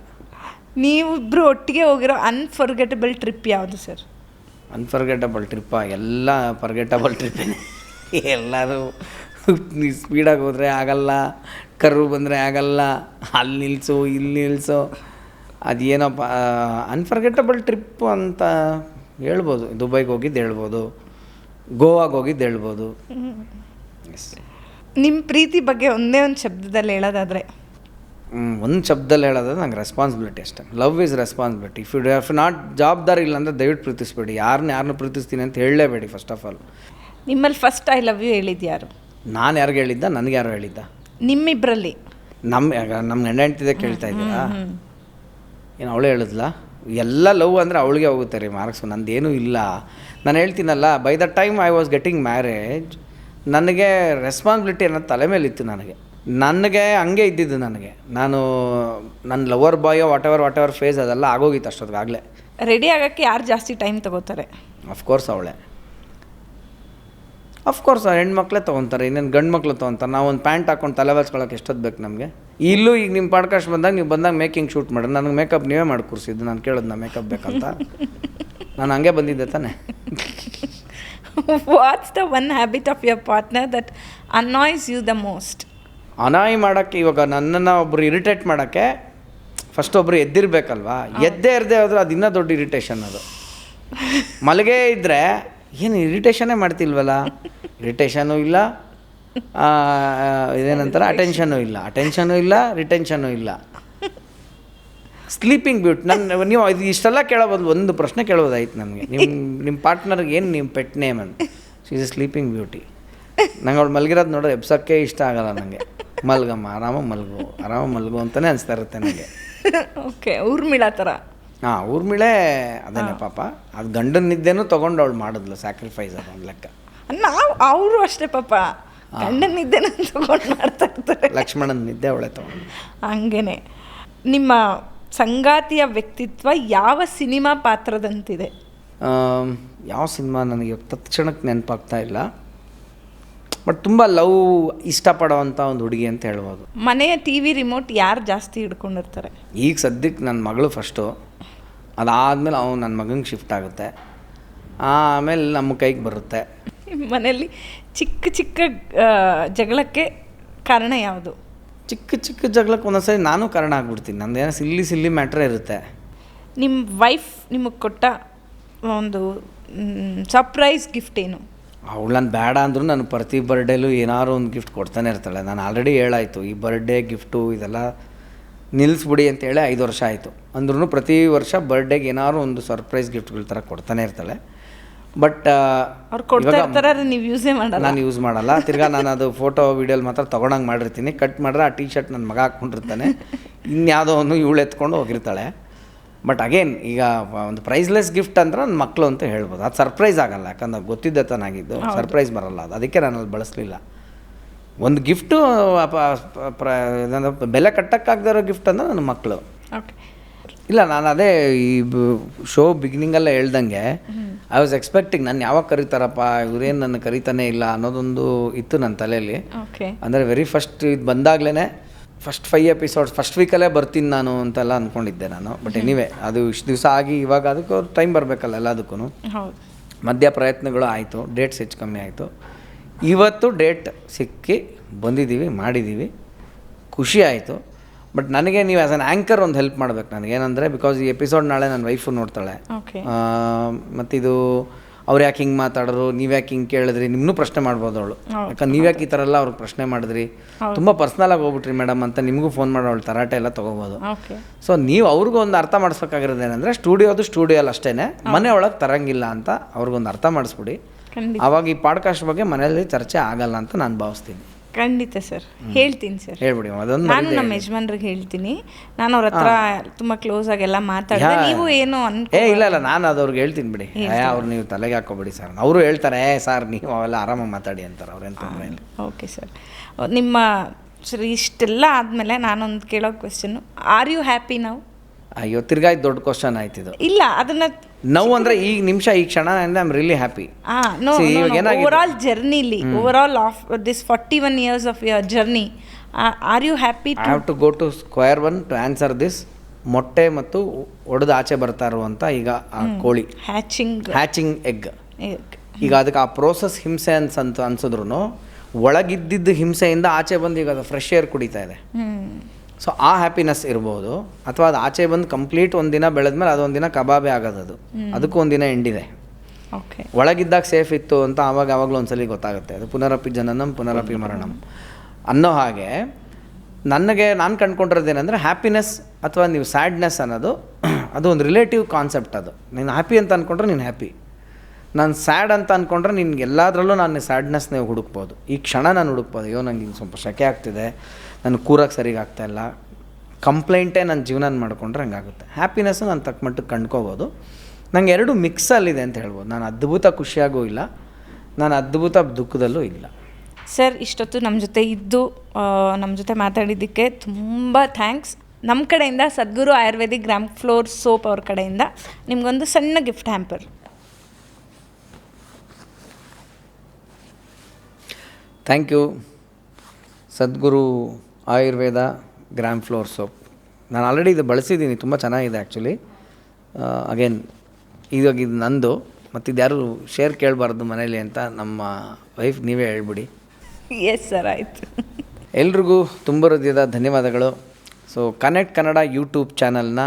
ನೀವಿಬ್ರು ಒಟ್ಟಿಗೆ ಹೋಗಿರೋ ಅನ್ಫರ್ಗೆಟಬಲ್ ಟ್ರಿಪ್ ಯಾವುದು ಸರ್ ಅನ್ಫರ್ಗೆಟಬಲ್ ಟ್ರಿಪ್ಪ ಎಲ್ಲ ಫರ್ಗೆಟಬಲ್ ಟ್ರಿಪ್ಪೇ ಎಲ್ಲರೂ ನೀವು ಸ್ಪೀಡಾಗಿ ಹೋದರೆ ಆಗಲ್ಲ ಕರು ಬಂದರೆ ಆಗಲ್ಲ ಅಲ್ಲಿ ನಿಲ್ಲಿಸು ಇಲ್ಲಿ ನಿಲ್ಲಿಸು ಅದೇನಪ್ಪ ಅನ್ಫರ್ಗೆಟಬಲ್ ಟ್ರಿಪ್ ಅಂತ ಹೇಳ್ಬೋದು. ದುಬೈಗೆ ಹೋಗಿದ್ದು ಹೇಳ್ಬೋದು. ಗೋವಾಗೆ ಹೋಗಿದ್ದು ಹೇಳ್ಬೋದು. ನಿಮ್ಮ ಪ್ರೀತಿ ಬಗ್ಗೆ ಒಂದೇ ಒಂದು ಶಬ್ದದಲ್ಲಿ ಹೇಳೋದಾದ್ರೆ ಒಂದು ಶಬ್ದದಲ್ಲಿ ಹೇಳೋದಾದ್ರೆ ನಂಗೆ ರೆಸ್ಪಾನ್ಸಿಬಿಲಿಟಿ ಅಷ್ಟೇ. Love is responsibility if you if not ಜವಾಬ್ದಾರಿ ಇಲ್ಲ ಅಂದರೆ ದಯವಿಟ್ಟು ಪ್ರೀತಿಸ್ಬೇಡಿ. ಯಾರನ್ನ ಯಾರನ್ನ ಪ್ರೀತಿಸ್ತೀನಿ ಅಂತ ಹೇಳಲೇಬೇಡಿ ಫಸ್ಟ್ ಆಫ್ ಆಲ್ ನಿಮ್ಮಲ್ಲಿ ಫಸ್ಟ್ ಐ ಲವ್ ಯು ಹೇಳಿದ್ದು ಯಾರು? ನಾನು ಯಾರಿಗೆ ಹೇಳಿದ್ದ? ನನಗೆ ಯಾರು ಹೇಳಿದ್ದ? ನಿಮ್ಮಿಬ್ಬರಲ್ಲಿ ನಮ್ಮ ನಮ್ಮ ಗಂಡ ಹೆಂಡ್ತಿದೆ ಕೇಳ್ತಾ ಇದ್ದೀರಾ? ಏನು ಅವಳೇ ಹೇಳಿದ್ಲ? ಎಲ್ಲ ಲವ್ ಅಂದರೆ ಅವಳಿಗೆ ಹೋಗುತ್ತೆ ರೀ ಮಾರ್ಕ್ಸ್. ನಂದೇನೂ ಇಲ್ಲ. ನಾನು ಹೇಳ್ತೀನಲ್ಲ by the time I was getting marriage ನನಗೆ ರೆಸ್ಪಾನ್ಸಿಬಿಲಿಟಿ ಅನ್ನೋದು ತಲೆ ಮೇಲೆ ಇತ್ತು ನನಗೆ. ನನಗೆ ಹಂಗೆ ಇದ್ದಿದ್ದು ನನಗೆ. ನಾನು ನನ್ನ ಲವರ್ ಬಾಯೋ whatever whatever face ಅದೆಲ್ಲ ಆಗೋಗಿತ್ತು ಅಷ್ಟೊತ್ತಿಗಾಗಲೇ ರೆಡಿ ಆಗೋಕ್ಕೆ ಯಾರು ಜಾಸ್ತಿ ಟೈಮ್ ತಗೋತಾರೆ? ಅಫ್ಕೋರ್ಸ್ ಅವಳೆ. ಅಫ್ಕೋರ್ಸ್ ಹೆಣ್ಮಕ್ಳೇ ತೊಗೊತಾರೆ ಇನ್ನೇನು ಗಂಡು ಮಕ್ಳು ತೊಗೊತಾರೆ. ನಾವು ಒಂದು ಪ್ಯಾಂಟ್ ಹಾಕೊಂಡು ತಲೆ ಬಾಚ್ಕೊಳಕ್ಕೆ ಎಷ್ಟೊತ್ತು ಬೇಕು ನಮಗೆ? ಇಲ್ಲೂ ಈಗ ನಿಮ್ಮ ಪಾಡ್ಕಾಸ್ಟ್ ಬಂದಾಗ ನೀವು ಬಂದಾಗ ಮೇಕಿಂಗ್ ಶೂಟ್ ಮಾಡಿರಿ ನನಗೆ ಮೇಕಪ್ ನೀವೇ ಮಾಡಿ ಕೂರಿಸಿದ್ದು ನಾನು ಕೇಳೋದು ನಾ ಮೇಕಪ್ ಬೇಕಂತ. ನಾನು ಹಂಗೆ ಬಂದಿದ್ದೆ ತಾನೆ. What's the one habit of your partner that annoys you the most annoy ಮಾಡೋಕ್ಕೆ ಇವಾಗ ನನ್ನನ್ನು ಒಬ್ಬರು ಇರಿಟೇಟ್ ಮಾಡೋಕ್ಕೆ ಫಸ್ಟ್ ಒಬ್ಬರು ಎದ್ದಿರಬೇಕಲ್ವಾ? ಎದ್ದೇ ಇರದೆ ಹೋದ್ರೆ ಅದು ಇನ್ನೂ ದೊಡ್ಡ ಇರಿಟೇಷನ್ ಅದು. ಮಲಗೇ ಇದ್ದರೆ ಏನು ಇರಿಟೇಷನ್ನೇ ಮಾಡ್ತಿಲ್ವಲ್ಲ? ಇರಿಟೇಷನೂ ಇಲ್ಲ. ಇದೇನಂತಾರೆ? ಅಟೆನ್ಷನೂ ಇಲ್ಲ. ಅಟೆನ್ಷನೂ ಇಲ್ಲ ರಿಟೆನ್ಷನೂ ಇಲ್ಲ. ಸ್ಲೀಪಿಂಗ್ ಬ್ಯೂಟ್ ನನ್ನ ನೀವು ಇದು ಇಷ್ಟೆಲ್ಲ ಕೇಳಬೋದು ಒಂದು ಪ್ರಶ್ನೆ ಕೇಳೋದಾಯ್ತು ನನಗೆ ನಿಮ್ಮ ನಿಮ್ಮ ಪಾರ್ಟ್ನರ್ಗೆ ಏನು ನಿಮ್ಮ ಪೆಟ್ ನೇಮ್ ಅಂತ? She is a sleeping beauty ನಂಗೆ ಅವಳು ಮಲಗಿರೋದು ನೋಡೋದು ಎಬ್ಸೋಕ್ಕೆ ಇಷ್ಟ ಆಗಲ್ಲ ನನಗೆ ಮಲ್ಗಮ್ಮ ಆರಾಮ ಮಲ್ಗು ಆರಾಮ ಮಲ್ಗು ಅಂತಲೇ ಅನಿಸ್ತಾ ಇರುತ್ತೆ ನನಗೆ ಓಕೆ ಊರ್ಮಿಳ ಥರ ಹಾಂ ಊರ್ಮಿಳೆ ಅದೇನೆ ಪಾಪ. ಅದು ಗಂಡನ ನಿದ್ದೆನೂ ತೊಗೊಂಡು ಅವಳು ಮಾಡಿದ್ಲು ಸ್ಯಾಕ್ರಿಫೈಸ್ ಅದು ಒಂದು ಲೆಕ್ಕ. ನಾವು ಅವರು ಅಷ್ಟೇ ಪಾಪ. ಗಂಡನ ನಿದ್ದೆನ ತಗೊಂಡು ಮಾಡ್ತಾ ಇರ್ತಾರೆ. ಲಕ್ಷ್ಮಣನ ನಿದ್ದೆ ಅವಳೆ ತೊಗೊಂಡು. ಹಂಗೇನೆ. ನಿಮ್ಮ ಸಂಗಾತಿಯ ವ್ಯಕ್ತಿತ್ವ ಯಾವ ಸಿನಿಮಾ ಪಾತ್ರದಂತಿದೆ? ಯಾವ ಸಿನಿಮಾ ನನಗೆ ತತ್ಕ್ಷಣಕ್ಕೆ ನೆನಪಾಗ್ತಾ ಇಲ್ಲ. ಬಟ್ ತುಂಬ ಲವ್ ಇಷ್ಟಪಡೋವಂಥ ಒಂದು ಹುಡುಗಿ ಅಂತ ಹೇಳ್ಬೋದು. ಮನೆಯ ಟಿ ವಿ ರಿಮೋಟ್ ಯಾರು ಜಾಸ್ತಿ ಹಿಡ್ಕೊಂಡಿರ್ತಾರೆ? ಈಗ ಸದ್ಯಕ್ಕೆ ನನ್ನ ಮಗಳು ಫಸ್ಟು. ಅದಾದಮೇಲೆ ಅವನು ನನ್ನ ಮಗಂಗೆ ಶಿಫ್ಟ್ ಆಗುತ್ತೆ. ಆಮೇಲೆ ನಮ್ಮ ಕೈಗೆ ಬರುತ್ತೆ. ಮನೆಯಲ್ಲಿ ಚಿಕ್ಕ ಚಿಕ್ಕ ಜಗಳಕ್ಕೆ ಕಾರಣ ಯಾವುದು? ಚಿಕ್ಕ ಚಿಕ್ಕ ಜಗಳಕ್ಕೆ ಒಂದೊಂದ್ಸರಿ ನಾನು ಕಾರಣ ಆಗ್ಬಿಡ್ತೀನಿ. ಏನೋ ಸಿಲ್ಲಿ ಸಿಲ್ಲಿ ಮ್ಯಾಟ್ರೇ ಇರುತ್ತೆ. ನಿಮ್ಮ ವೈಫ್ ನಿಮಗೆ ಕೊಟ್ಟ ಒಂದು ಸರ್ಪ್ರೈಸ್ ಗಿಫ್ಟ್ ಏನು? ಅವಳು ನಾನು ಬೇಡ ಅಂದರೂ ನಾನು ಪ್ರತಿ ಬರ್ಡೇಲೂ ಏನಾದ್ರು ಒಂದು ಗಿಫ್ಟ್ ಕೊಡ್ತಾನೆ ಇರ್ತಾಳೆ. ನಾನು ಆಲ್ರೆಡಿ ಹೇಳಾಯಿತು ಈ ಬರ್ಡೇ ಗಿಫ್ಟು ಇದೆಲ್ಲ ನಿಲ್ಲಿಸ್ಬಿಡಿ ಅಂತೇಳಿ ಐದು ವರ್ಷ ಆಯಿತು. ಅಂದ್ರೂ ಪ್ರತಿ ವರ್ಷ ಬರ್ಡೇಗೆ ಏನಾದ್ರು ಒಂದು ಸರ್ಪ್ರೈಸ್ ಗಿಫ್ಟ್ಗಳ ಥರ ಕೊಡ್ತಾನೆ ಇರ್ತಾಳೆ. ಬಟ್ ನೀವು ಯೂಸೇ ಮಾಡಲ್ಲ. ನಾನು ಯೂಸ್ ಮಾಡಲ್ಲ. ತಿರ್ಗಾ ನಾನು ಅದು ಫೋಟೋ ವೀಡಿಯೋಲಿ ಮಾತ್ರ ತೊಗೊಂಡಂಗೆ ಮಾಡಿರ್ತೀನಿ. ಕಟ್ ಮಾಡಿದ್ರೆ ಆ ಟಿ ಶರ್ಟ್ ನನ್ನ ಮಗ ಹಾಕ್ಕೊಂಡಿರ್ತಾನೆ. ಇನ್ಯಾವುದೋ ಒಂದು ಇವಳು ಎತ್ಕೊಂಡು ಹೋಗಿರ್ತಾಳೆ. ಬಟ್ ಅಗೇನ್ ಈಗ ಒಂದು ಪ್ರೈಸ್ಲೆಸ್ ಗಿಫ್ಟ್ ಅಂದ್ರೆ ನನ್ನ ಮಕ್ಕಳು ಅಂತ ಹೇಳ್ಬೋದು. ಅದು ಸರ್ಪ್ರೈಸ್ ಆಗಲ್ಲ ಯಾಕಂದ್ರೆ ಗೊತ್ತಿದ್ದ ತನಾಗಿದ್ದು ಸರ್ಪ್ರೈಸ್ ಬರಲ್ಲ ಅದು. ಅದಕ್ಕೆ ನಾನು ಅದು ಬಳಸಲಿಲ್ಲ. ಒಂದು ಗಿಫ್ಟು ಬೆಲೆ ಕಟ್ಟಕ್ಕಾಗದೇ ಇರೋ ಗಿಫ್ಟ್ ಅಂದ್ರೆ ನನ್ನ ಮಕ್ಕಳು ಓಕೆ ಇಲ್ಲ ನಾನು ಅದೇ ಈ ಶೋ ಬಿಗಿನಿಂಗಲ್ಲೇ ಹೇಳ್ದಂಗೆ ಐ ವಾಸ್ ಎಕ್ಸ್ಪೆಕ್ಟಿಂಗ್ ನಾನು ಯಾವಾಗ ಕರೀತಾರಪ್ಪ ಇವ್ರೇನು ನನ್ನ ಕರೀತಾನೆ ಇಲ್ಲ ಅನ್ನೋದೊಂದು ಇತ್ತು ನನ್ನ ತಲೆಯಲ್ಲಿ. ಓಕೆ ಅಂದರೆ ವೆರಿ ಫಸ್ಟ್ ಇದು ಬಂದಾಗಲೇ ಫಸ್ಟ್ ಫೈವ್ ಎಪಿಸೋಡ್ಸ್ ಫಸ್ಟ್ ವೀಕಲ್ಲೇ ಬರ್ತೀನಿ ನಾನು ಅಂತೆಲ್ಲ ಅಂದ್ಕೊಂಡಿದ್ದೆ ನಾನು. ಬಟ್ ಎನಿವೆ ಅದು ಇಷ್ಟು ದಿವಸ ಆಗಿ ಇವಾಗ ಅದಕ್ಕೂ ಟೈಮ್ ಬರಬೇಕಲ್ಲ ಎಲ್ಲದಕ್ಕೂ ಹೌದು. ಮಧ್ಯ ಪ್ರಯತ್ನಗಳು ಆಯಿತು ಡೇಟ್ಸ್ ಹೆಚ್ಚು ಕಮ್ಮಿ ಆಯಿತು. ಇವತ್ತು ಡೇಟ್ ಸಿಕ್ಕಿ ಬಂದಿದ್ದೀವಿ ಮಾಡಿದ್ದೀವಿ. ಖುಷಿ ಆಯಿತು. ಬಟ್ ನನಗೆ ನೀವು ಆ್ಯಸ್ ಅನ್ ಆ್ಯಂಕರ್ ಒಂದು ಹೆಲ್ಪ್ ಮಾಡ್ಬೇಕು ನನಗೇನಂದರೆ ಬಿಕಾಸ್ ಈ ಎಪಿಸೋಡ್ ನಾಳೆ ನನ್ನ ವೈಫು ನೋಡ್ತಾಳೆ. ಮತ್ತಿದು ಅವ್ರು ಯಾಕೆ ಹಿಂಗೆ ಮಾತಾಡೋರು ನೀವು ಯಾಕೆ ಹಿಂಗೆ ಕೇಳಿದ್ರಿ? ನಿಮ್ಮನ್ನು ಪ್ರಶ್ನೆ ಮಾಡ್ಬೋದು ಅವಳು. ಯಾಕಂದ್ರೆ ನೀವು ಯಾಕೆ ಈ ಥರ ಎಲ್ಲ ಅವ್ರಿಗೆ ಪ್ರಶ್ನೆ ಮಾಡಿದ್ರಿ? ತುಂಬ ಪರ್ಸ್ನಲಾಗಿ ಹೋಗ್ಬಿಟ್ರಿ ಮೇಡಮ್ ಅಂತ ನಿಮಗೂ ಫೋನ್ ಮಾಡಿ ಅವಳು ತರಾಟೆ ಎಲ್ಲ ತೊಗೋಬೋದು. ಸೊ ನೀವು ಅವ್ರಿಗೂ ಒಂದು ಅರ್ಥ ಮಾಡಿಸ್ಬೇಕಾಗಿರೋದು ಸ್ಟುಡಿಯೋ ಸ್ಟುಡಿಯೋದು ಸ್ಟುಡಿಯೋ ಅಲ್ಲಿ ಅಷ್ಟೇ ಮನೆ ಒಳಗೆ ತರಂಗಿಲ್ಲ ಅಂತ ಅವ್ರಿಗೊಂದು ಅರ್ಥ ಮಾಡಿಸ್ಬಿಡಿ. ಅವಾಗ ಆವಾಗ ಈ ಪಾಡ್ಕಾಸ್ಟ್ ಬಗ್ಗೆ ಮನೆಯಲ್ಲಿ ಚರ್ಚೆ ಆಗಲ್ಲ ಅಂತ ನಾನು ಭಾವಿಸ್ತೀನಿ. ಖಂಡಿತ ಸರ್. ಹೇಳ್ತೀನಿ ಸರ್. ಹೇಳ್ಬಿಡಿ ಅದೊಂದು ನಾನು ನಮ್ಮ ಯಜಮಾನ್ರಿಗೆ ಹೇಳ್ತೀನಿ. ನಾನು ಅವ್ರ ಹತ್ರ ತುಂಬಾ ಕ್ಲೋಸ್ ಆಗೆಲ್ಲ ಮಾತಾಡಿದೆ. ನೀವು ಏನು ಅನ್ ಏ ಇಲ್ಲ ಇಲ್ಲ ನಾನು ಅದವ್ರಿಗೆ ಹೇಳ್ತೀನಿ ಬಿಡಿ. ಅವ್ರು ನೀವು ತಲೆಗೆ ಹಾಕೋಬಿಡಿ ಸರ್. ಅವರು ಹೇಳ್ತಾರೆ ಏ ಸರ್ ನೀವು ಅವೆಲ್ಲ ಆರಾಮಾಗಿ ಮಾತಾಡಿ ಅಂತಾರೆ ಅವ್ರೇನು ತೊಂದರೆ ಇಲ್ಲ. ಓಕೆ ಸರ್ ನಿಮ್ಮ ಸರ್ ಇಷ್ಟೆಲ್ಲ ಆದಮೇಲೆ ನಾನೊಂದು ಕೇಳೋ ಕ್ವೆಶನ್ ಆರ್ ಯು ಹ್ಯಾಪಿ ನಾವು ಅಯ್ಯೋ ತಿರ್ಗಾ ಇದು ದೊಡ್ಡ ಕ್ವಶನ್ ಆಯ್ತಿದು ಇಲ್ಲ ಅದನ್ನ ನೋವು ಅಂದ್ರೆ ಈ ನಿಮಿಷ ಈ ಕ್ಷಣ I am really happy See, ಇವಾಗ ಏನಾಗಿದೆ? Over all ಜರ್ನಿಲಿ over all of this forty one years of your journey are you happy I have to go to square one to answer this ಮೊಟ್ಟೆ ಮತ್ತು ಒಡೆದು ಆಚೆ ಬರ್ತಾ ಇರುವಂತ ಈಗ ಆ ಕೋಳಿ. ಹ್ಯಾಚಿಂಗ್ ಹ್ಯಾಚಿಂಗ್ ಎಗ್ ಈಗ ಅದಕ್ಕೆ ಆ ಪ್ರೋಸೆಸ್ ಹಿಂಸೆ ಅಂತ ಅನ್ಸಿದ್ರು ಒಳಗಿದ್ದಿದ್ದ ಹಿಂಸೆಯಿಂದ ಆಚೆ ಬಂದು ಈಗ ಅದು ಫ್ರೆಶ್ ಏರ್ ಕುಡಿತಾ ಇದೆ. ಸೊ ಆ ಹ್ಯಾಪಿನೆಸ್ ಇರ್ಬೋದು. ಅಥವಾ ಅದು ಆಚೆ ಬಂದು ಕಂಪ್ಲೀಟ್ ಒಂದಿನ ಬೆಳೆದ್ಮೇಲೆ ಅದೊಂದು ದಿನ ಕಬಾಬೆ ಆಗೋದದು. ಅದು ಅದಕ್ಕೂ ಒಂದಿನ ಎಂಡಿದೆ ಓಕೆ ಒಳಗಿದ್ದಾಗ ಸೇಫ್ ಇತ್ತು ಅಂತ ಆವಾಗ ಆವಾಗಲೂ ಒಂದ್ಸಲಿ ಗೊತ್ತಾಗುತ್ತೆ. ಅದು ಪುನರಪಿ ಜನನಂ ಪುನರಪಿ ಮರಣಂ. ಅನ್ನೋ ಹಾಗೆ ನನಗೆ ನಾನು ಕಂಡ್ಕೊಂಡಿರೋದೇನೆಂದರೆ ಹ್ಯಾಪಿನೆಸ್ ಅಥವಾ ನೀವು ಸ್ಯಾಡ್ನೆಸ್ ಅನ್ನೋದು ಅದು ಒಂದು ರಿಲೇಟಿವ್ ಕಾನ್ಸೆಪ್ಟ್ ಅದು. ನೀನು ಹ್ಯಾಪಿ ಅಂತ ಅಂದ್ಕೊಂಡ್ರೆ ನೀನು ಹ್ಯಾಪಿ ನಾನು ಸ್ಯಾಡ್ ಅಂತ ಅಂದ್ಕೊಂಡ್ರೆ ನಿನ್ಗೆ ಎಲ್ಲದರಲ್ಲೂ ನಾನು ಸ್ಯಾಡ್ನೆಸ್ ನೀವು ಹುಡುಕ್ಬೋದು. ಈ ಕ್ಷಣ ನಾನು ಹುಡುಕ್ಬೋದು. ಅಯ್ಯೋ ನನಗೆ ಹಿಂಗೆ ಸ್ವಲ್ಪ ಶಕೆ ಆಗ್ತಿದೆ. ನನಗೆ ಕೂರಕ್ಕೆ ಸರಿಗೆ ಆಗ್ತಾ ಇಲ್ಲ. ಕಂಪ್ಲೇಂಟೇ ನನ್ನ ಜೀವನ ಹಂಗೆ ಹಂಗಾಗುತ್ತೆ ಹ್ಯಾಪಿನೆಸ್ಸು ನಾನು ತಕ್ಕ ಮಟ್ಟಿಗೆ ಕಂಡ್ಕೋಬೋದು. ನಂಗೆ ಎರಡು ಮಿಕ್ಸಲ್ಲಿದೆ ಅಂತ ಹೇಳ್ಬೋದು. ನಾನು ಅದ್ಭುತ ಖುಷಿಯಾಗೂ ಇಲ್ಲ ನಾನು ಅದ್ಭುತ ದುಃಖದಲ್ಲೂ ಇಲ್ಲ. ಸರ್ ಇಷ್ಟೊತ್ತು ನಮ್ಮ ಜೊತೆ ಇದ್ದು ನಮ್ಮ ಜೊತೆ ಮಾತಾಡಿದ್ದಕ್ಕೆ ತುಂಬ ಥ್ಯಾಂಕ್ಸ್ ನಮ್ಮ ಕಡೆಯಿಂದ Sadguru ayurvedic gram flour soap ಅವ್ರ ಕಡೆಯಿಂದ ನಿಮಗೊಂದು ಸಣ್ಣ gift hamper thank you Sadhguru Ayurveda gram flour soap ನಾನು ಆಲ್ರೆಡಿ ಇದು ಬಳಸಿದ್ದೀನಿ ತುಂಬ ಚೆನ್ನಾಗಿದೆ ಆ್ಯಕ್ಚುಲಿ ಅಗೇನ್ ಇವಾಗ ಇದು ನಂದು ಮತ್ತು ಇದ್ಯಾರು ಶೇರ್ ಕೇಳಬಾರ್ದು ಮನೇಲಿ ಅಂತ ನಮ್ಮ ವೈಫ್ ನೀವೇ ಹೇಳ್ಬಿಡಿ. ಎಸ್ ಸರ್ ಆಯಿತು. ಎಲ್ರಿಗೂ ತುಂಬ ಹೃದಯದ ಧನ್ಯವಾದಗಳು. ಸೊ ಕನೆಕ್ಟ್ ಕನ್ನಡ ಯೂಟ್ಯೂಬ್ ಚಾನಲ್ನ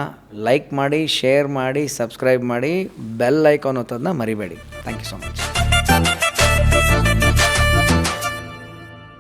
ಲೈಕ್ ಮಾಡಿ ಶೇರ್ ಮಾಡಿ ಸಬ್ಸ್ಕ್ರೈಬ್ ಮಾಡಿ ಬೆಲ್ ಐಕಾನ್ ಒತ್ತೋದನ್ನ ಮರಿಬೇಡಿ. Thank you so much